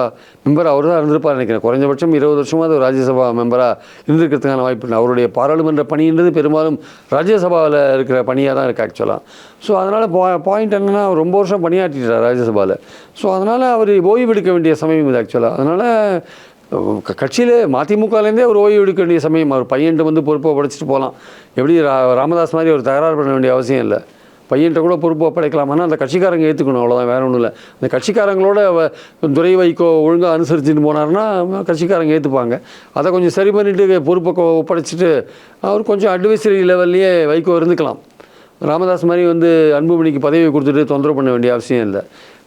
மெம்பர் அவர் தான் இருந்திருப்பார் நினைக்கிறேன். குறைஞ்சபட்சம் இருபது அவர் ராஜ்யசபா மெம்பராக இருந்திருக்கிறதுக்கான வாய்ப்பு அவருடைய பாராளுமன்ற பணின்றது பெரும்பாலும் ராஜ்யசபாவில் இருக்கிற பணியாக தான் இருக்குது ஆக்சுவலாக ஸோ அதனால் பா பாயிண்ட் என்னென்னா அவர் ரொம்ப வருஷம் பணியாற்றிட்டார் ராஜ்யசபாவில் ஸோ அதனால் அவர் ஓய்வு எடுக்க வேண்டிய சமயம் இது ஆக்சுவலாக அதனால் கட்சியில் மதிமுகலேருந்தே ஒரு ஓய்வு எடுக்க வேண்டிய சமயம். அவர் பையன்ட்டு வந்து பொறுப்பை படைச்சிட்டு போகலாம் எப்படி ரா ராமதாஸ் மாதிரி ஒரு தகராறு பண்ண வேண்டிய அவசியம் இல்லை. பையன்கிட்ட கூட பொறுப்பு ஒப்படைக்கலாம் ஆனால் அந்த கட்சிக்காரங்க ஏற்றுக்கணும் அவ்வளோதான் வேற ஒன்றும் இல்லை. அந்த கட்சிக்காரங்களோட துறை வைக்கோ ஒழுங்காக அனுசரிச்சுட்டு போனாருன்னா கட்சிக்காரங்க ஏற்றுப்பாங்க அதை கொஞ்சம் சரி பண்ணிட்டு பொறுப்பை ஒப்படைச்சிட்டு அவர் கொஞ்சம் அட்வைசரி லெவல்லையே வைகோ இருந்துக்கலாம். ராமதாஸ் மாதிரி வந்து அன்புமணிக்கு பதவி கொடுத்துட்டு தொந்தரவு பண்ண வேண்டிய அவசியம் இல்லை.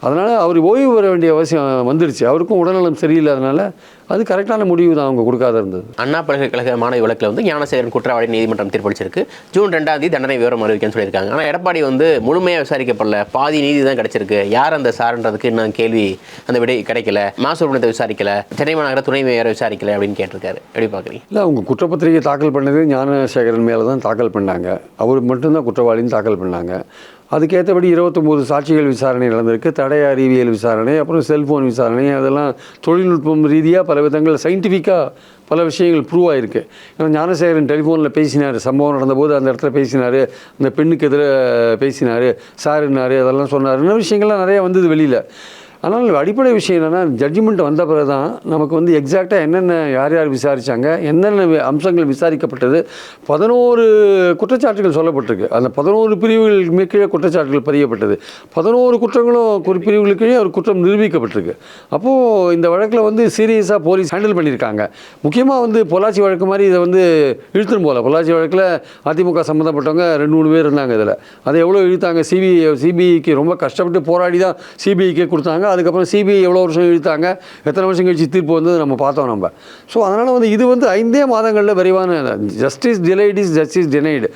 அதனால் அவர் ஓய்வு பெற வேண்டிய அவசியம் வந்துருச்சு. அவருக்கும் உடல்நலம் சரியில்லாதனால அது கரெக்டான முடிவு தான் அவங்க கொடுக்காத இருந்தது. அண்ணா பல்கலைக்கழக மாணவி வழக்கில் வந்து ஞானசேகரன் குற்றவாளி நீதிமன்றம் தீர்ப்பளிச்சிருக்கு. ஜூன் ரெண்டாம் தேதி தண்டனை விவரம் அறிவிக்கன்னு சொல்லியிருக்காங்க. ஆனால் எடப்பாடி வந்து முழுமையாக விசாரிக்கப்படல. பாதி நீதி தான் கிடைச்சிருக்கு. யார் அந்த சார்ன்றதுக்கு இன்னும் கேள்வி அந்த விடை கிடைக்கல. மாசுபணத்தை விசாரிக்கல. சென்னை மாநகர துணை மேயரை விசாரிக்கல அப்படின்னு கேட்டிருக்காரு. எப்படி பார்க்குறீங்க? இல்லை அவங்க குற்றப்பத்திரிகை தாக்கல் பண்ணது ஞானசேகரன் மேலே தான் தாக்கல் பண்ணாங்க. அவர் மட்டும்தான் குற்றவாளின்னு தாக்கல் பண்ணாங்க. அதுக்கேற்றபடி இருபத்தொம்போது சாட்சிகள் விசாரணை நடந்திருக்கு. தடய அறிவியல் விசாரணை அப்புறம் செல்ஃபோன் விசாரணை அதெல்லாம் தொழில்நுட்பம் ரீதியாக பல விதங்கள் சயின்டிஃபிக்காக பல விஷயங்கள் ப்ரூவ் ஆகிருக்கு ஏன்னா ஞானசேகரன் டெலிஃபோனில் பேசினார். சம்பவம் நடந்தபோது அந்த இடத்துல பேசினார். அந்த பெண்ணுக்கு எதிராக பேசினார். சாருன்னாரு அதெல்லாம் சொன்னார். இன்னும் விஷயங்கள்லாம் நிறையா வந்தது வெளியில். ஆனால் அடிப்படை விஷயம் என்னென்னா ஜட்ஜ்மெண்ட் வந்த பிறகு தான் நமக்கு வந்து எக்ஸாக்டாக என்னென்ன யார் யார் விசாரித்தாங்க என்னென்ன அம்சங்கள் விசாரிக்கப்பட்டது பதினோரு குற்றச்சாட்டுகள் சொல்லப்பட்டிருக்கு. அந்த பதினோரு பிரிவுகள் கீழே குற்றச்சாட்டுகள் பதியப்பட்டது. பதினோரு குற்றங்களும் குறிப்பிரிவுகளுக்கு கீழே ஒரு குற்றம் நிரூபிக்கப்பட்டிருக்கு. அப்போது இந்த வழக்கில் வந்து சீரியஸாக போலீஸ் ஹேண்டில் பண்ணியிருக்காங்க. முக்கியமாக வந்து பொள்ளாச்சி வழக்கு மாதிரி இதை வந்து இழுத்துன்னு போகல பொள்ளாச்சி வழக்கில் அதிமுக சம்மந்தப்பட்டவங்க ரெண்டு மூணு பேர் இருந்தாங்க இதில். அதை எவ்வளோ இழுத்தாங்க? சிபிஐ சிபிஐக்கு ரொம்ப கஷ்டப்பட்டு போராடி தான் சிபிஐக்கே கொடுத்தாங்க. அதுக்கப்புறம் சிபிஐ எவ்வளோ வருஷம் இழுத்தாங்க எத்தனை வருஷம் கழிச்சு தீர்ப்பு வந்தது நம்ம பார்த்தோம் நம்ம. ஸோ அதனால் வந்து இது வந்து ஐந்தே மாதங்களில் விரைவான justice delayed is justice denied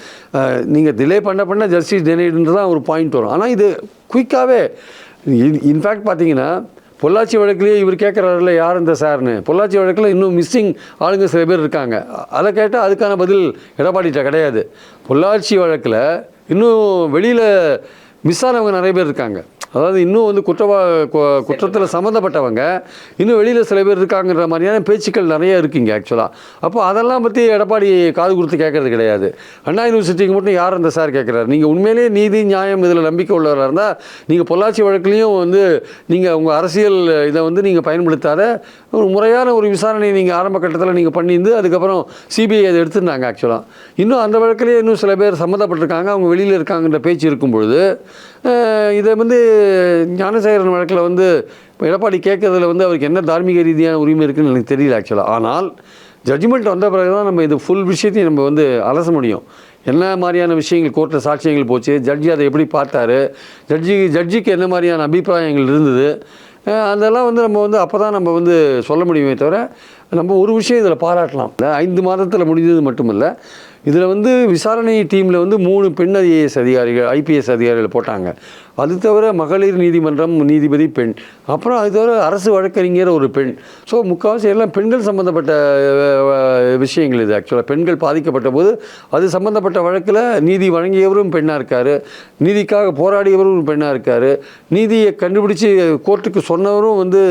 நீங்கள் டிலே பண்ண பண்ண ஜஸ்டிஸ் டினைடுன்றது தான் ஒரு பாயிண்ட் வரும். ஆனால் இது குயிக்காகவே இன்ஃபேக்ட் பார்த்தீங்கன்னா பொள்ளாச்சி வழக்குலேயே இவர் கேட்குறாருல யார் இந்த சார்னு? பொள்ளாச்சி வழக்கில் இன்னும் மிஸ்ஸிங் ஆளுங்க சில பேர் இருக்காங்க. அதை கேட்டால் அதுக்கான பதில் எடப்பாடிட்ட கிடையாது. பொள்ளாச்சி வழக்கில் இன்னும் வெளியில் மிஸ் ஆனவங்க நிறைய பேர் இருக்காங்க. அதாவது இன்னும் வந்து குற்றவா குற்றத்தில் சம்மந்தப்பட்டவங்க இன்னும் வெளியில் சில பேர் இருக்காங்கன்ற மாதிரியான பேச்சுக்கள் நிறைய இருக்குங்க ஆக்சுவலாக அப்போ அதெல்லாம் பற்றி எடப்பாடி காது கொடுத்து கேட்கறது கிடையாது. அண்ணா யூனிவர்சிட்டிக்கு மட்டும் யார் அந்த சார் கேட்குறாரு? நீங்கள் உண்மையிலேயே நீதி நியாயம் இதில் நம்பிக்கை உள்ளவராக இருந்தால் நீங்கள் பொள்ளாச்சி வழக்குலேயும் வந்து நீங்கள் உங்கள் அரசியல் இதை வந்து நீங்கள் பயன்படுத்தாத ஒரு முறையான ஒரு விசாரணை நீங்கள் ஆரம்ப கட்டத்தில் நீங்கள் பண்ணியிருந்து அதுக்கப்புறம் சிபிஐ அதை எடுத்திருந்தாங்க ஆக்சுவலாக இன்னும் அந்த வழக்கிலேயே இன்னும் சில பேர் சம்மந்தப்பட்டிருக்காங்க அவங்க வெளியில் இருக்காங்கன்ற பேச்சு இருக்கும் பொழுது இதை வந்து ஞானசேகரன் வழக்கில் வந்து இப்போ எடப்பாடி கேட்கறதுல வந்து அவருக்கு என்ன தார்மீக ரீதியான உரிமை இருக்குதுன்னு எனக்கு தெரியல ஆக்சுவலாக ஆனால் ஜட்ஜ்மெண்ட் வந்த பிறகு தான் நம்ம இது ஃபுல் விஷயத்தையும் நம்ம வந்து அலச முடியும். என்ன மாதிரியான விஷயங்கள் கோர்ட்டில் சாட்சியங்கள் போச்சு ஜட்ஜி அதை எப்படி பார்த்தாரு ஜட்ஜி ஜட்ஜிக்கு என்ன மாதிரியான அபிப்பிராயங்கள் இருந்தது அதெல்லாம் வந்து நம்ம வந்து அப்போ தான் நம்ம வந்து சொல்ல முடியுமே தவிர நம்ம ஒரு விஷயம் இதில் பாராட்டலாம். ஐந்து மாதத்தில் முடிஞ்சது மட்டுமல்ல இதில் வந்து விசாரணை டீமில் வந்து மூணு பெண் ஐஏஎஸ் அதிகாரிகள் ஐபிஎஸ் அதிகாரிகள் போட்டாங்க. அது தவிர மகளிர் நீதிமன்றம் நீதிபதி பெண். அப்புறம் அது தவிர அரசு வழக்கறிஞர் ஒரு பெண். ஸோ முக்கால்வாசி எல்லாம் பெண்கள் சம்மந்தப்பட்ட விஷயங்கள் இது ஆக்சுவலாக பெண்கள் பாதிக்கப்பட்ட போது அது சம்மந்தப்பட்ட வழக்கில் நீதி வழங்கியவரும் பெண்ணாக இருக்கார். நீதிக்காக போராடியவரும் பெண்ணாக இருக்கார். நீதியை கண்டுபிடிச்சு கோர்ட்டுக்கு சொன்னவரும் வந்து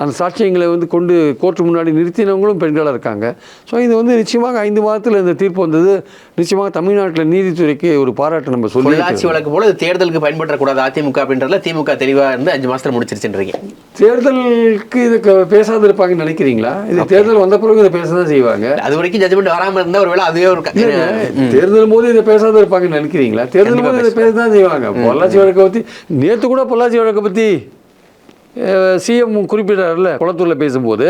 அந்த சாட்சியங்களை வந்து கொண்டு கோர்ட்டு முன்னாடி நிறுத்தினவங்களும் பெண்களாக இருக்காங்க. ஸோ இது வந்து நிச்சயமாக ஐந்து மாதத்தில் இந்த தீர்ப்பு வந்தது நிச்சயமாக தமிழ்நாட்டில் நீதித்துறைக்கு ஒரு பாராட்டு நம்ம சொல்லி பொள்ளாச்சி வழக்கு போல இது தேர்தலுக்கு பயன்படுத்தக்கூடாது அதிமுக அப்படின்றதுல திமுக தெளிவா இருந்து அஞ்சு மாசத்துல முடிச்சிருச்சுன்றீங்க தேர்தலுக்கு இதுக்கு பேசாத இருப்பாங்கன்னு நினைக்கிறீங்களா? இது தேர்தல் வந்த பிறகு இதை பேச தான் செய்வாங்க. அது வரைக்கும் ஜட்ஜ்மெண்ட் வராம இருந்தா ஒருவேளை அதுவே ஒரு தேர்தல் போது இதை பேசாத இருப்பாங்கன்னு நினைக்கிறீங்களா? தேர்தல் போது இதை பேச தான் செய்வாங்க. பொள்ளாச்சி வழக்கை பற்றி நேற்று கூட பொள்ளாச்சி வழக்கை பற்றி சிஎம் குறிப்பிட்டார்ல குளத்தூரில் பேசும்போது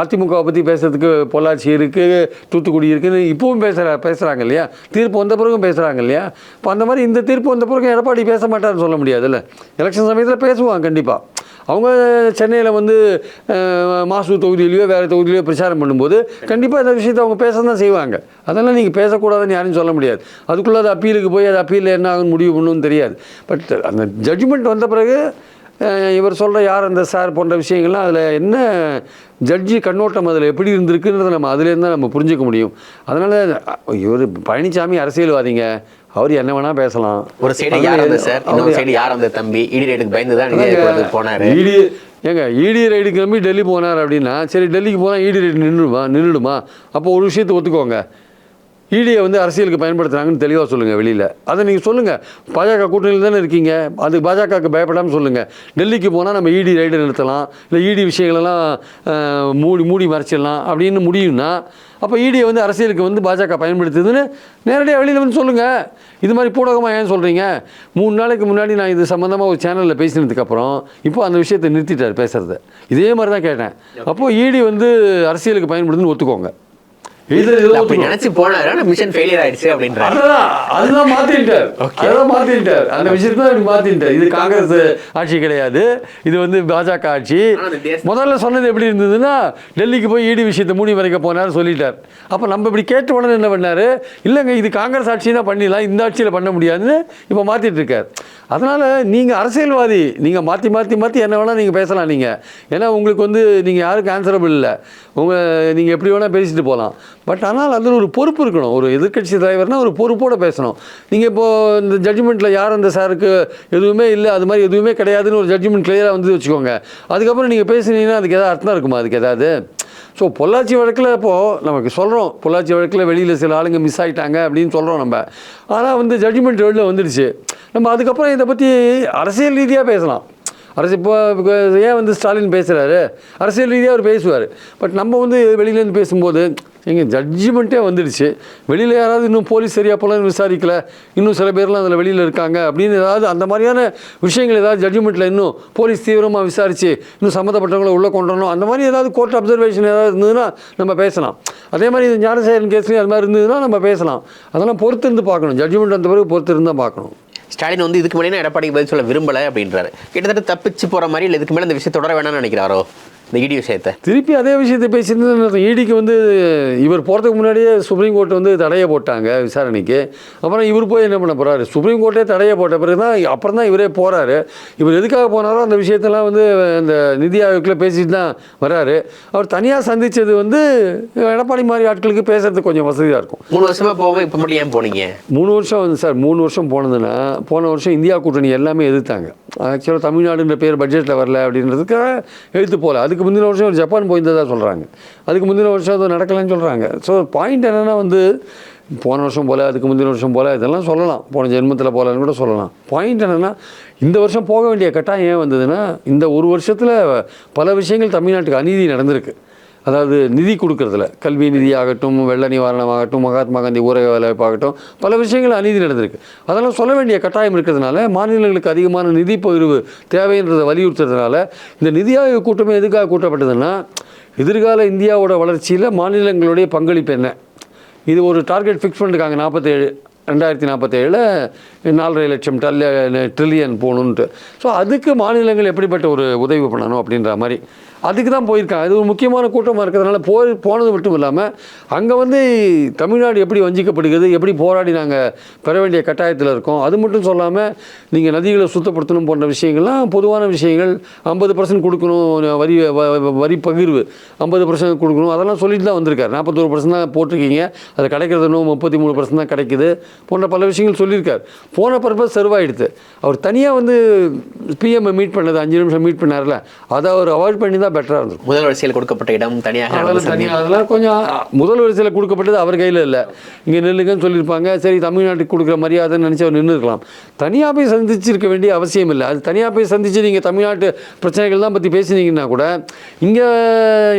அதிமுகவை பற்றி பேசுறதுக்கு பொள்ளாச்சி இருக்குது தூத்துக்குடி இருக்குதுன்னு இப்போவும் பேசுகிற பேசுகிறாங்க இல்லையா? தீர்ப்பு வந்த பிறகும் பேசுகிறாங்க இல்லையா? இப்போ அந்த மாதிரி இந்த தீர்ப்பு வந்த பிறகு எடப்பாடி பேச மாட்டாருன்னு சொல்ல முடியாதுல்ல? எலெக்ஷன் சமயத்தில் பேசுவாங்க கண்டிப்பாக அவங்க சென்னையில் வந்து மாசு தொகுதியிலையோ வேறு தொகுதியிலையோ பிரச்சாரம் பண்ணும்போது கண்டிப்பாக இந்த விஷயத்தை அவங்க பேச தான் செய்வாங்க. அதெல்லாம் நீங்கள் பேசக்கூடாதுன்னு யாரும் சொல்ல முடியாது. அதுக்குள்ளே அது அப்பீலுக்கு போய் அது அப்பீலில் என்ன ஆகும்னு முடிவு பண்ணணும்னு தெரியாது. பட் அந்த ஜட்ஜ்மெண்ட் வந்த பிறகு இவர் சொல்கிற யார் அந்த சார் போன்ற விஷயங்கள்லாம் அதில் என்ன ஜட்ஜி கண்ணோட்டம் அதில் எப்படி இருந்திருக்குன்றதை நம்ம அதுலேருந்து தான் நம்ம புரிஞ்சுக்க முடியும். அதனால் இவர் பழனிசாமி அரசியல்வாதிங்க. அவர் என்ன வேணால் பேசலாம். ஒரு சைடு யார் அந்த சார்? இன்னொரு சைடு யார் அந்த தம்பி? இடி ரேட்டுக்கு பயந்து தான் போனாரு. இடி ஏங்க இடி ரைடு கிளம்பி டெல்லி போனார் அப்படின்னா சரி டெல்லிக்கு போனால் இடி ரைடு நின்றுடுமா நின்றுடுமா? அப்போ ஒரு விஷயத்தை ஒத்துக்கோங்க. இடியை வந்து அரசியலுக்கு பயன்படுத்துகிறாங்கன்னு தெளிவாக சொல்லுங்கள் வெளியில். அதை நீங்கள் சொல்லுங்கள் பாஜக கூட்டணியில் தானே இருக்கீங்க. அது பாஜகவுக்கு பயப்படாமல் சொல்லுங்கள் டெல்லிக்கு போனால் நம்ம இடி ரைடு நிறுத்தலாம். இல்லை இடி விஷயங்களெல்லாம் மூடி மூடி மறைச்சிடலாம் அப்படின்னு முடியும்னா அப்போ இடியை வந்து அரசியலுக்கு வந்து பாஜக பயன்படுத்துதுன்னு நேரடியாக வெளியில் வந்து சொல்லுங்கள் இது மாதிரி பூடகமாக ஏன் சொல்கிறீங்க மூணு நாளைக்கு முன்னாடி நான் இது சம்மந்தமாக ஒரு சேனலில் பேசினதுக்கப்புறம் இப்போ அந்த விஷயத்தை நிறுத்திட்டார் பேசுகிறத இதே மாதிரி தான் கேட்டேன். அப்போது இடி வந்து அரசியலுக்கு பயன்படுதுன்னு ஒத்துக்கோங்க இது இதில் அப்படி ஒத்துக்கோங்க. நினைச்சு போனாரு மிஷன் ஃபெயிலியர் ஆயிடுச்சு அப்படின்றாரு. அதுதான் மாத்திட்டார் அதுதான் மாத்திட்டார் அந்த விஷயத்தை தான் மாத்திட்டார் இது காங்கிரஸ் ஆட்சி கிடையாது. இது வந்து பாஜக ஆட்சி. முதல்ல சொன்னது எப்படி இருந்ததுன்னா டெல்லிக்கு போய் ஈடி விஷயத்தை மூடி மறைக்க போனார் சொல்லிட்டார். அப்போ நம்ம இப்படி கேட்ட உடனே என்ன பண்ணாரு? இல்லைங்க இது காங்கிரஸ் ஆட்சினா பண்ணிடலாம். இந்த ஆட்சியில் பண்ண முடியாதுன்னு இப்போ மாத்திட்டு இருக்கார். அதனால நீங்க அரசியல்வாதி நீங்க மாத்தி மாத்தி மாத்தி என்ன வேணா நீங்க பேசலாம் நீங்க. ஏன்னா உங்களுக்கு வந்து நீங்க யாருக்கும் ஆன்சரபிள் இல்லை. உங்க நீங்க எப்படி வேணா பேசிட்டு போகலாம் பட் ஆனால் அதில் ஒரு பொறுப்பு இருக்கணும். ஒரு எதிர்க்கட்சி தலைவர்னால் ஒரு பொறுப்போட பேசணும். நீங்கள் இப்போது இந்த ஜட்ஜ்மெண்ட்டில் யார் அந்த சாருக்கு எதுவுமே இல்லை அது மாதிரி எதுவுமே கிடையாதுன்னு ஒரு ஜட்ஜ்மெண்ட் கிளியராக வந்து வச்சுக்கோங்க. அதுக்கப்புறம் நீங்கள் பேசுனீங்கன்னா அதுக்கு ஏதாவது அர்த்தம் இருக்குமா? அதுக்கு ஏதாவது ஸோ பொள்ளாச்சி வழக்கில் இப்போது நமக்கு சொல்கிறோம் பொள்ளாச்சி வழக்கில் வெளியில் சில ஆளுங்க மிஸ் ஆகிட்டாங்க அப்படின்னு சொல்கிறோம் நம்ம. ஆனால் வந்து ஜட்ஜ்மெண்ட் வெளியில் வந்துடுச்சு. நம்ம அதுக்கப்புறம் இதை பற்றி அரசியல் ரீதியாக பேசலாம். அரசு இப்போ ஏன் வந்து ஸ்டாலின் பேசுகிறாரு அரசியல் ரீதியாக அவர் பேசுவார். பட் நம்ம வந்து வெளியிலேருந்து பேசும்போது எங்கே ஜட்ஜ்மெண்ட்டே வந்துடுச்சு வெளியில் யாராவது இன்னும் போலீஸ் சரியாக போலன்னு விசாரிக்கல. இன்னும் சில பேர்லாம் அதில் வெளியில் இருக்காங்க அப்படின்னு ஏதாவது அந்த மாதிரியான விஷயங்கள் ஏதாவது ஜட்ஜ்மெண்ட்டில் இன்னும் போலீஸ் தீவிரமாக விசாரித்து இன்னும் சம்மந்தப்பட்டவங்களை உள்ளே கொண்டு வரணும். அந்த மாதிரி ஏதாவது கோர்ட் அப்சர்வேஷன் ஏதாவது இருந்ததுன்னா நம்ம பேசலாம். அதே மாதிரி இந்த ஞானசேகரன் கேஸ்லேயும் அது மாதிரி இருந்ததுன்னா நம்ம பேசலாம். அதெல்லாம் பொறுத்து இருந்து பார்க்கணும். ஜட்ஜ்மெண்ட் அந்த பிறகு பொறுத்து இருந்தால் பார்க்கணும். ஸ்டாலின் வந்து இதுக்கு முன்னாடி எடப்பாடிக்கு பதில் சொல்ல விரும்பலை அப்படின்றாரு. கிட்டத்தட்ட தப்பிச்சு போகிற மாதிரி இல்லை இதுக்கு மேலே இந்த விஷயம் தொடர வேணாம்னு நினைக்கிறாரோ? இந்த இடி விஷயத்தை. திருப்பி அதே விஷயத்தை பேசியிருந்து ஈடிக்கு வந்து இவர் போகிறதுக்கு முன்னாடியே சுப்ரீம் கோர்ட் வந்து தடையை போட்டாங்க விசாரணைக்கு. அப்புறம் இவர் போய் என்ன பண்ண போறாரு? சுப்ரீம் கோர்ட்டே தடையை போட்ட பிறகு தான் அப்புறம் தான் இவரே போகிறாரு இவர் எதுக்காக போனாரோ அந்த விஷயத்தெல்லாம் வந்து இந்த நிதி ஆயோக்கில் பேசிட்டு தான் வராரு. அவர் தனியாக சந்திச்சது வந்து எடப்பாடி மாதிரி ஆட்களுக்கு பேசுறதுக்கு கொஞ்சம் வசதியாக இருக்கும். மூணு வருஷமா போக இப்ப மட்டும் ஏன் போனீங்க? மூணு வருஷம் வந்து சார் மூணு வருஷம் போனதுன்னா போன வருஷம் இந்தியா கூட்டணி எல்லாமே எதிர்த்தாங்க. ஆக்சுவலாக தமிழ்நாடுன்ற பேர் பட்ஜெட்டில் வரல அப்படின்றதுக்காக எழுத்து போகல அதுக்கு முந்தின வருஷம் ஒரு ஜப்பான் போயிருந்ததா சொல்கிறாங்க அதுக்கு முந்தின வருஷம் அது நடக்கலைன்னு சொல்கிறாங்க ஸோ பாயிண்ட் என்னென்னா வந்து போன வருஷம் போல அதுக்கு முந்தின வருஷம் போல இதெல்லாம் சொல்லலாம். போன ஜென்மத்தில் போகலன்னு கூட சொல்லலாம். பாயிண்ட் என்னென்னா இந்த வருஷம் போக வேண்டிய கட்டாயம் ஏன் வந்ததுன்னா இந்த ஒரு வருஷத்தில் பல விஷயங்கள் தமிழ்நாட்டுக்கு அநீதி நடந்திருக்கு. அதாவது நிதி கொடுக்கறதுல. கல்வி நிதி ஆகட்டும் வெள்ள நிவாரணம் ஆகட்டும் மகாத்மா காந்தி ஊரக வேலைவாய்ப்பாகட்டும் பல விஷயங்கள் அநீதி நடந்திருக்கு. அதெல்லாம் சொல்ல வேண்டிய கட்டாயம் இருக்கிறதுனால மாநிலங்களுக்கு அதிகமான நிதி பகிர்வு தேவைன்றதை வலியுறுத்துறதுனால இந்த நிதி ஆயோக் கூட்டமே எதுக்காக கூட்டப்பட்டதுன்னா எதிர்கால இந்தியாவோட வளர்ச்சியில் மாநிலங்களுடைய பங்களிப்பு என்ன? இது ஒரு டார்கெட் ஃபிக்ஸ் பண்ணிருக்காங்க நாற்பத்தேழு ரெண்டாயிரத்தி நாற்பத்தேழில் நாலரை லட்சம் டல்ல ட்ரில்லியன் போகணுன்ட்டு. ஸோ அதுக்கு மாநிலங்கள் எப்படிப்பட்ட ஒரு உதவி பண்ணணும் அப்படின்ற மாதிரி அதுக்கு தான் போயிருக்காங்க. அது ஒரு முக்கியமான கூட்டமாக இருக்கிறதுனால போய் போனது மட்டும் இல்லாமல் அங்கே வந்து தமிழ்நாடு எப்படி வஞ்சிக்கப்படுகிறது எப்படி போராடி நாங்கள் பெற வேண்டிய கட்டாயத்தில் இருக்கோம் அது மட்டும் சொல்லாமல் நீங்கள் நதிகளை சுத்தப்படுத்தணும் போன்ற விஷயங்கள்லாம் பொதுவான விஷயங்கள் ஐம்பது பர்சன்ட் கொடுக்கணும் வரி வ- வரி பகிர்வு ஐம்பது பர்சன்ட் கொடுக்கணும் அதெல்லாம் சொல்லிட்டு தான் வந்திருக்காரு. நாற்பத்தோரு பர்சன்ட் தான் போட்டிருக்கீங்க அது கிடைக்கிறது இன்னும் முப்பத்தி மூணு பர்சன்ட் தான் கிடைக்குது போன்ற பல விஷயங்கள் சொல்லியிருக்கார். போன பர்பஸ் சர்வாயிடுது அவர் தனியாக வந்து பிஎம்ஐ மீட் பண்ணது அஞ்சு நிமிஷம் மீட் பண்ணார்ல அதை அவர் அவாய்ட் பண்ணி தான் பெட்டராக இருந்திருக்கும். முதல் வரிசையில் கொடுக்கப்பட்ட இடம் தனியாக அதெல்லாம். தனியாக அதெல்லாம் கொஞ்சம் முதல் வரிசையில் கொடுக்கப்பட்டது அவர் கையில் இல்லை. இங்கே நில்லுங்கன்னு சொல்லியிருப்பாங்க. சரி தமிழ்நாட்டுக்கு கொடுக்குற மரியாதைன்னு நினச்சி அவர் நின்று இருக்கலாம் தனியாக போய் சந்திச்சிருக்க வேண்டிய அவசியம் இல்லை. அது தனியாக போய் சந்திச்சு நீங்கள் தமிழ்நாட்டு பிரச்சனைகள் தான் பற்றி பேசுனீங்கன்னா கூட இங்கே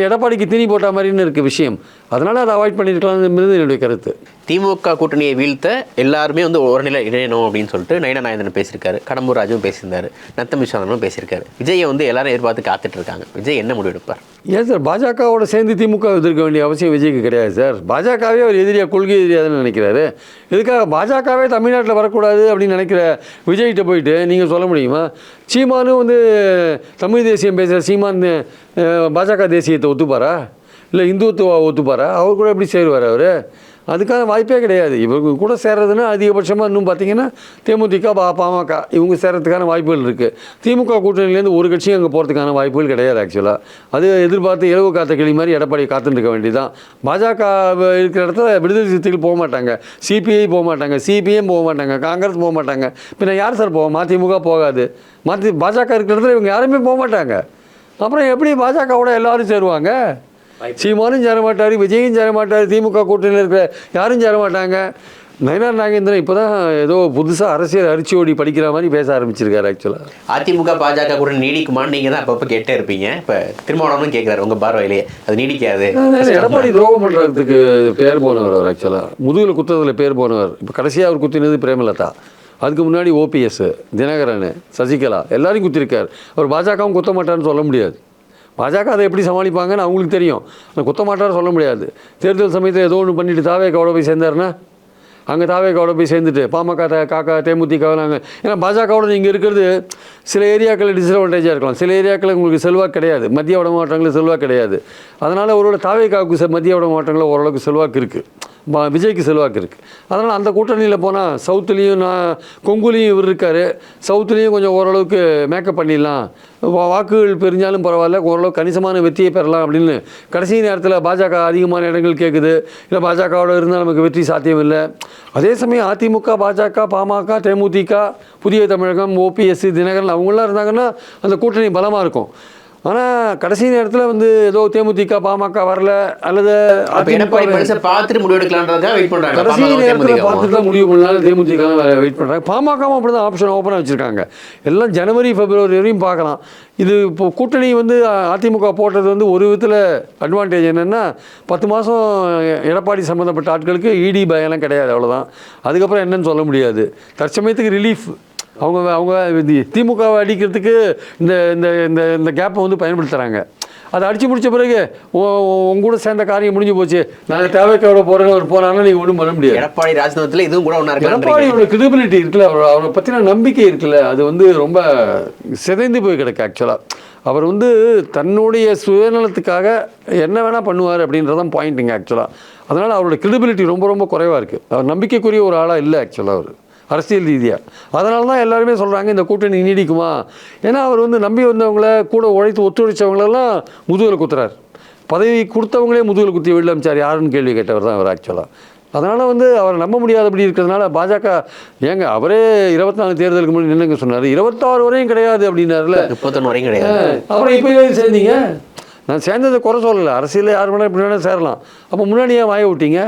எடப்பாடிக்கு திணி போட்ட மாதிரின்னு இருக்க விஷயம். அதனால் அதை அவாய்ட் பண்ணியிருக்கலாம்ன்றது என்னுடைய கருத்து. திமுக கூட்டணியை வீழ்த்த எல்லாருமே வந்து ஒரு நிலை இணையணும் அப்படின்னு சொல்லிட்டு நயனா நாயந்தன் பேசியிருக்காரு கடம்பூர் ராஜுவும் பேசியிருந்தாரு நத்தம் விஸ்வநாதனும் பேசியிருக்காரு. விஜயை வந்து எல்லாரும் எதிர்பார்த்து காத்துட்டு இருக்காங்க. விஜய் என்ன முடிவு எடுப்பார்? ஏன் சார் பாஜகவோட சேர்ந்து திமுக எதிர்க்க வேண்டிய அவசியம் விஜய்க்கு கிடையாது சார். பாஜகவே அவர் எதிரியாக கொள்கை எதிரியாதுன்னு நினைக்கிறாரு. இதுக்காக பாஜகவே தமிழ்நாட்டில் வரக்கூடாது அப்படின்னு நினைக்கிற விஜய்கிட்ட போயிட்டு நீங்கள் சொல்ல முடியுமா? சீமானும் வந்து தமிழ் தேசியம் பேசுகிற சீமான் பாஜக தேசியத்தை ஒத்துப்பாரா? இல்லை இந்துத்துவ ஒத்துப்பாரா? அவர் கூட எப்படி சேருவார் அவர்? அதுக்கான வாய்ப்பே கிடையாது. இவங்க கூட சேர்றதுன்னா அதிகபட்சமாக இன்னும் பார்த்தீங்கன்னா தேமுதிக பா பாமக இவங்க சேர்றதுக்கான வாய்ப்புகள் இருக்குது திமுக கூட்டணியிலேருந்து ஒரு கட்சியும் அங்கே போகிறதுக்கான வாய்ப்புகள் கிடையாது ஆக்சுவலாக அது எதிர்பார்த்து இலவு காத்த கிளி மாதிரி எடப்பாடி காத்துட்டு இருக்க வேண்டியதான் பாஜக இருக்கிற இடத்துல விடுதலை சிறுத்தைகள் போக மாட்டாங்க. சிபிஐ போக மாட்டாங்க. சிபிஎம் போக மாட்டாங்க. காங்கிரஸ் போக மாட்டாங்க. பின்ன யார் சார் போவோம் மதிமுக போகாது. மதி பாஜக இருக்கிற இடத்துல இவங்க யாருமே போக மாட்டாங்க. அப்புறம் எப்படி பாஜகவோட எல்லாரும் சேருவாங்க? சீமானும் சேர மாட்டார் விஜயும் சேர மாட்டார் திமுக கூட்டணியில் இருக்கிற யாரும் சேர மாட்டாங்க. நயனார் நாகேந்திரன் இப்போ தான் ஏதோ புதுசாக அரசியல் அரிச்சியோடி படிக்கிற மாதிரி பேச ஆரம்பிச்சிருக்காரு ஆக்சுவலாக அதிமுக பாஜக கூட நீடிக்குமான்னு நீங்க தான் அப்பப்போ கேட்டே இருப்பீங்க. இப்ப திருமாவளவனும் கேட்கிறாரு உங்க பார்வையிலேயே. அது நீடிக்காது. எடப்பாடி துரோகம் பண்ணுறதுக்கு பேர் போனவர் அவர் ஆக்சுவலாக முதுகில் குத்துறதுல பேர் போனவர். இப்போ கடைசியாக அவர் குத்தினது பிரேமலதா. அதுக்கு முன்னாடி ஓபிஎஸ் தினகரன் சசிகலா எல்லாரையும் குத்திருக்கார். அவர் பாஜகவும் குத்த மாட்டார்னு சொல்ல முடியாது. பாஜக அதை எப்படி சமாளிப்பாங்கன்னு அவங்களுக்கு தெரியும். அந்த குத்த மாட்டார்னு சொல்ல முடியாது. தேர்தல் சமயத்தில் ஏதோ ஒன்று பண்ணிட்டு தாவே கவுட போய் சேர்ந்தாருன்னா அங்கே தாவே போய் சேர்ந்துட்டு பாமக த காக்கா தேமுதிக நாங்கள் ஏன்னா பாஜகவோட நீங்கள் இருக்கிறது சில ஏரியாக்களில் டிஸ்அட்வான்டேஜாக இருக்கலாம். சில ஏரியாக்களில் உங்களுக்கு செல்வாக்கு கிடையாது. மத்திய வட மாவட்டங்களில் செல்வாக்கு கிடையாது. அதனால் ஒருவேளை தாவே காவுக்கு மத்திய வட மாவட்டங்களில் ஓரளவுக்கு செல்வாக்கு இருக்குது விஜய்க்கு செல்வாக்கு இருக்குது அதனால் அந்த கூட்டணியில் போனால் சவுத்துலேயும் நான் கொங்குலேயும் இவர் இருக்கார். சவுத்துலேயும் கொஞ்சம் ஓரளவுக்கு மேக்கப் பண்ணிடலாம். வா- வாக்குகள் பெரிஞ்சாலும் பரவாயில்ல. ஓரளவுக்கு கணிசமான வெற்றியை பெறலாம் அப்படின்னு கடைசி நேரத்தில் பாஜக அதிகமான இடங்கள் கேட்குது இல்லை பாஜகவோட இருந்தால் நமக்கு வெற்றி சாத்தியம் இல்லை அதே சமயம் அதிமுக பாஜக பாமக தேமுதிக புதிய தமிழகம் ஓபிஎஸ்சி தினகரன் அவங்களாம் இருந்தாங்கன்னா அந்த கூட்டணி பலமாக இருக்கும். ஆனால் கடைசி நேரத்தில் வந்து ஏதோ தேமுதிக பாமக வரல அல்லது பார்த்துட்டு முடிவு எடுக்கலான்றதுக்காக வெயிட் கடைசி நேரத்தில். பார்த்துட்டு தான் முடிவு பண்ணாலும் தேமுதிக வெயிட் பண்ணுறாங்க பாமகவும் அப்படி தான் ஆப்ஷன் ஓப்பனாக வச்சுருக்காங்க. எல்லாம் ஜனவரி பிப்ரவரி வரையும் பார்க்கலாம். இது இப்போ கூட்டணி வந்து அதிமுக போட்டது வந்து ஒரு விதத்தில் அட்வான்டேஜ் என்னென்னா பத்து மாதம் எடப்பாடி சம்மந்தப்பட்ட ஆட்களுக்கு இடி பயம்லாம் கிடையாது அவ்வளோதான் அதுக்கப்புறம் என்னன்னு சொல்ல முடியாது. தற்சமயத்துக்கு ரிலீஃப் அவங்க அவங்க திமுகவை அடிக்கிறதுக்கு இந்த இந்த இந்த இந்த கேப்பை வந்து பயன்படுத்துகிறாங்க அதை அடித்து முடிச்ச பிறகு உங்க கூட சேர்ந்த காரியம் முடிஞ்சு போச்சு. நாங்கள் தேவைக்கோட போகிறோன்னு அவர் போனாலும் நீங்கள் ஒன்றும் பண்ண முடியாது. எடப்பாடி ராஜ்நாத்தில் இதுவும் கூட ஒன்றா இருக்கலாம் எடப்பாடியோட கிரெடிபிலிட்டி இருக்குல்ல அவர் அவரை பற்றின நம்பிக்கை இருக்குல்ல அது வந்து ரொம்ப சிதைந்து போய் கிடக்கு ஆக்சுவலாக அவர் வந்து தன்னுடைய சுயநலத்துக்காக என்ன வேணால் பண்ணுவார் அப்படின்றதான் பாயிண்ட்டுங்க ஆக்சுவலாக அதனால் அவரோட கிரெடிபிலிட்டி ரொம்ப ரொம்ப குறைவாக இருக்குது அவர் நம்பிக்கைக்குரிய ஒரு ஆளாக இல்லை ஆக்சுவலாக அவர். அரசியல் ரீதியாக அதனால தான் எல்லாருமே சொல்கிறாங்க இந்த கூட்டணி நீடிக்குமா? ஏன்னா அவர் வந்து நம்பி வந்தவங்கள கூட உழைத்து ஒத்துழைச்சவங்களெல்லாம் முதுகில் குத்துறார். பதவி கொடுத்தவங்களே முதுகில் குத்தி வெளில அமைச்சார் யாருன்னு கேள்வி கேட்டவர் தான் அவர் ஆக்சுவலாக அதனால் வந்து அவரை நம்ப முடியாதபடி இருக்கிறதுனால பாஜக ஏங்க அவரே இருபத்தி நாலு தேர்தலுக்கு முன்னாடி நின்னுங்க சொன்னார். இருபத்தாறு வரையும் கிடையாது அப்படின்னாருல. முப்பத்தொன்னு வரையும் கிடையாது. அப்புறம் இப்போ சேர்ந்தீங்க? நான் சேர்ந்ததை குறை சொல்லலை. அரசியலில் யார் வேணால் இப்படி வேணால் சேரலாம். அப்போ முன்னாடி ஏன் வாய விட்டீங்க?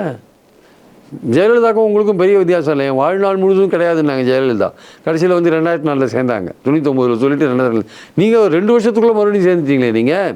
ஜெயலலிதாக்கும் உங்களுக்கும் பெரிய வித்தியாசம் இல்லை. என் வாழ்நாள் முழுதும் கிடையாதுன்னாங்க ஜெயலலிதா. கடைசியில் வந்து ரெண்டாயிரத்தி நாலில் சேர்ந்தாங்க. தொண்ணூத்தொம்பதில் சொல்லிட்டு ரெண்டாயிரத்தி நீங்கள் ரெண்டு வருஷத்துக்குள்ளே மறுபடியும் சேர்ந்துட்டீங்களே நீங்கள்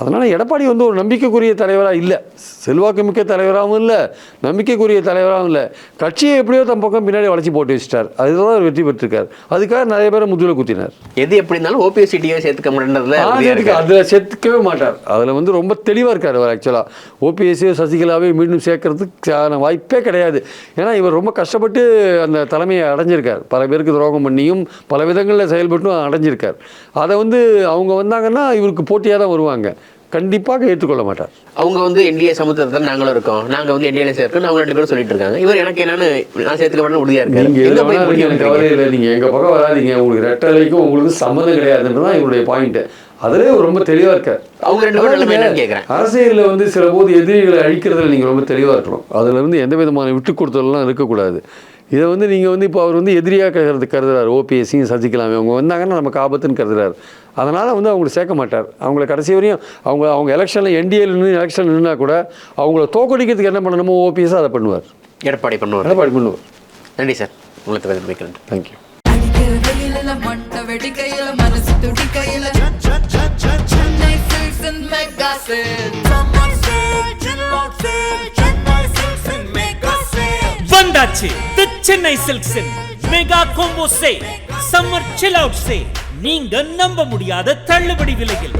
அதனால் எடப்பாடி வந்து ஒரு நம்பிக்கைக்குரிய தலைவராக இல்லை. செல்வாக்கு மிக்க தலைவராகவும் இல்லை நம்பிக்கைக்குரிய தலைவராகவும் இல்லை. கட்சியை எப்படியோ தன் பக்கம் பின்னாடி வளைச்சி போட்டு வச்சிட்டார். அதுதான் அவர் வெற்றி பெற்றிருக்கார். அதுக்காக நிறைய பேரை முதுகில் குத்தினார். எது எப்படி இருந்தாலும் ஓபிஎஸ் சிட்டியோ சேர்த்துக்க உறுதியா அதுக்கு இருக்காரு. அதில் சேர்த்துக்கவே மாட்டார். அதில் வந்து ரொம்ப தெளிவாக இருக்கார் அவர் ஆக்சுவலாக ஓபிஎஸ்சி சசிகலாவே மீண்டும் சேர்க்கறதுக்கான வாய்ப்பே கிடையாது. ஏன்னா இவர் ரொம்ப கஷ்டப்பட்டு அந்த தலைமையை அடைஞ்சிருக்கார். பல பேருக்கு துரோகம் பண்ணியும் பல விதங்களில் செயல்பட்டும் அடைஞ்சிருக்கார். அதை வந்து அவங்க வந்தாங்கன்னா இவருக்கு போட்டியாக தான் வருவாங்க. கண்டிப்பாக ஏற்றுக்கொள்ள மாட்டார். அவங்க வந்து என்டிஏ சமுத்திரத்தில் நாங்களும் இருக்கோம். நாங்க வந்து என்டிஏ சேர்க்கணும் அவங்க ரெண்டு பேரும் சொல்லிட்டு இருக்காங்க. இவர் எனக்கு என்னன்னு நான் சேர்த்துக்க வேணும் உறுதியா இருக்காரு. நீங்க எங்க எதுல போய் வேணாலும் முடிவு எனக்கு எடுக்கிறீங்க? கவலை இல்லை. நீங்க எங்க பக்கம் வராதீங்க. உங்களுக்கு ரெட்டலைக்கும் உங்களுக்கு சம்மந்தம் கிடையாதுன்றது தான் இவருடைய பாயிண்ட் அதிலே ரொம்ப தெளிவா இருக்கார். அவங்க ரெண்டு பேரும் கேட்கறேன் அரசியலில் வந்து சில போது எதிரிகளை அழிக்கிறதுல நீங்கள் ரொம்ப தெளிவாக இருக்கணும். அதில் வந்து எந்த விதமான விட்டு கொடுத்தலாம் இருக்கக்கூடாது. இதை வந்து நீங்கள் வந்து இப்போ அவர் வந்து எதிரியாக கருது கருதுறாரு. ஓபிஎஸ்சியும் சசிகலாமே அவங்க வந்தாங்கன்னா நமக்கு ஆபத்துன்னு கருதுறாரு. அதனால் வந்து அவங்களை சேர்க்க மாட்டார். அவங்கள கடைசி வரையும் அவங்க அவங்க எலெக்ஷனில் என்டிஏல நின்று எலெக்ஷன் நின்னா கூட அவங்கள தோக்கடிக்கிறதுக்கு என்ன பண்ணணுமோ ஓபிஎஸ் அதை பண்ணுவார். எடப்பாடி பண்ணுவார். எடப்பாடி பண்ணுவார். நன்றி சார். உங்களை தவிர மிக்க நன்றி. தேங்க்யூ வெடிக்கையில மனசு துடிக்கையில. வந்தாச்சு. The Chennai சில்க்ஸின் mega combo sale summer chill out sale நீங்க நம்ப முடியாத தள்ளுபடி விலையில்.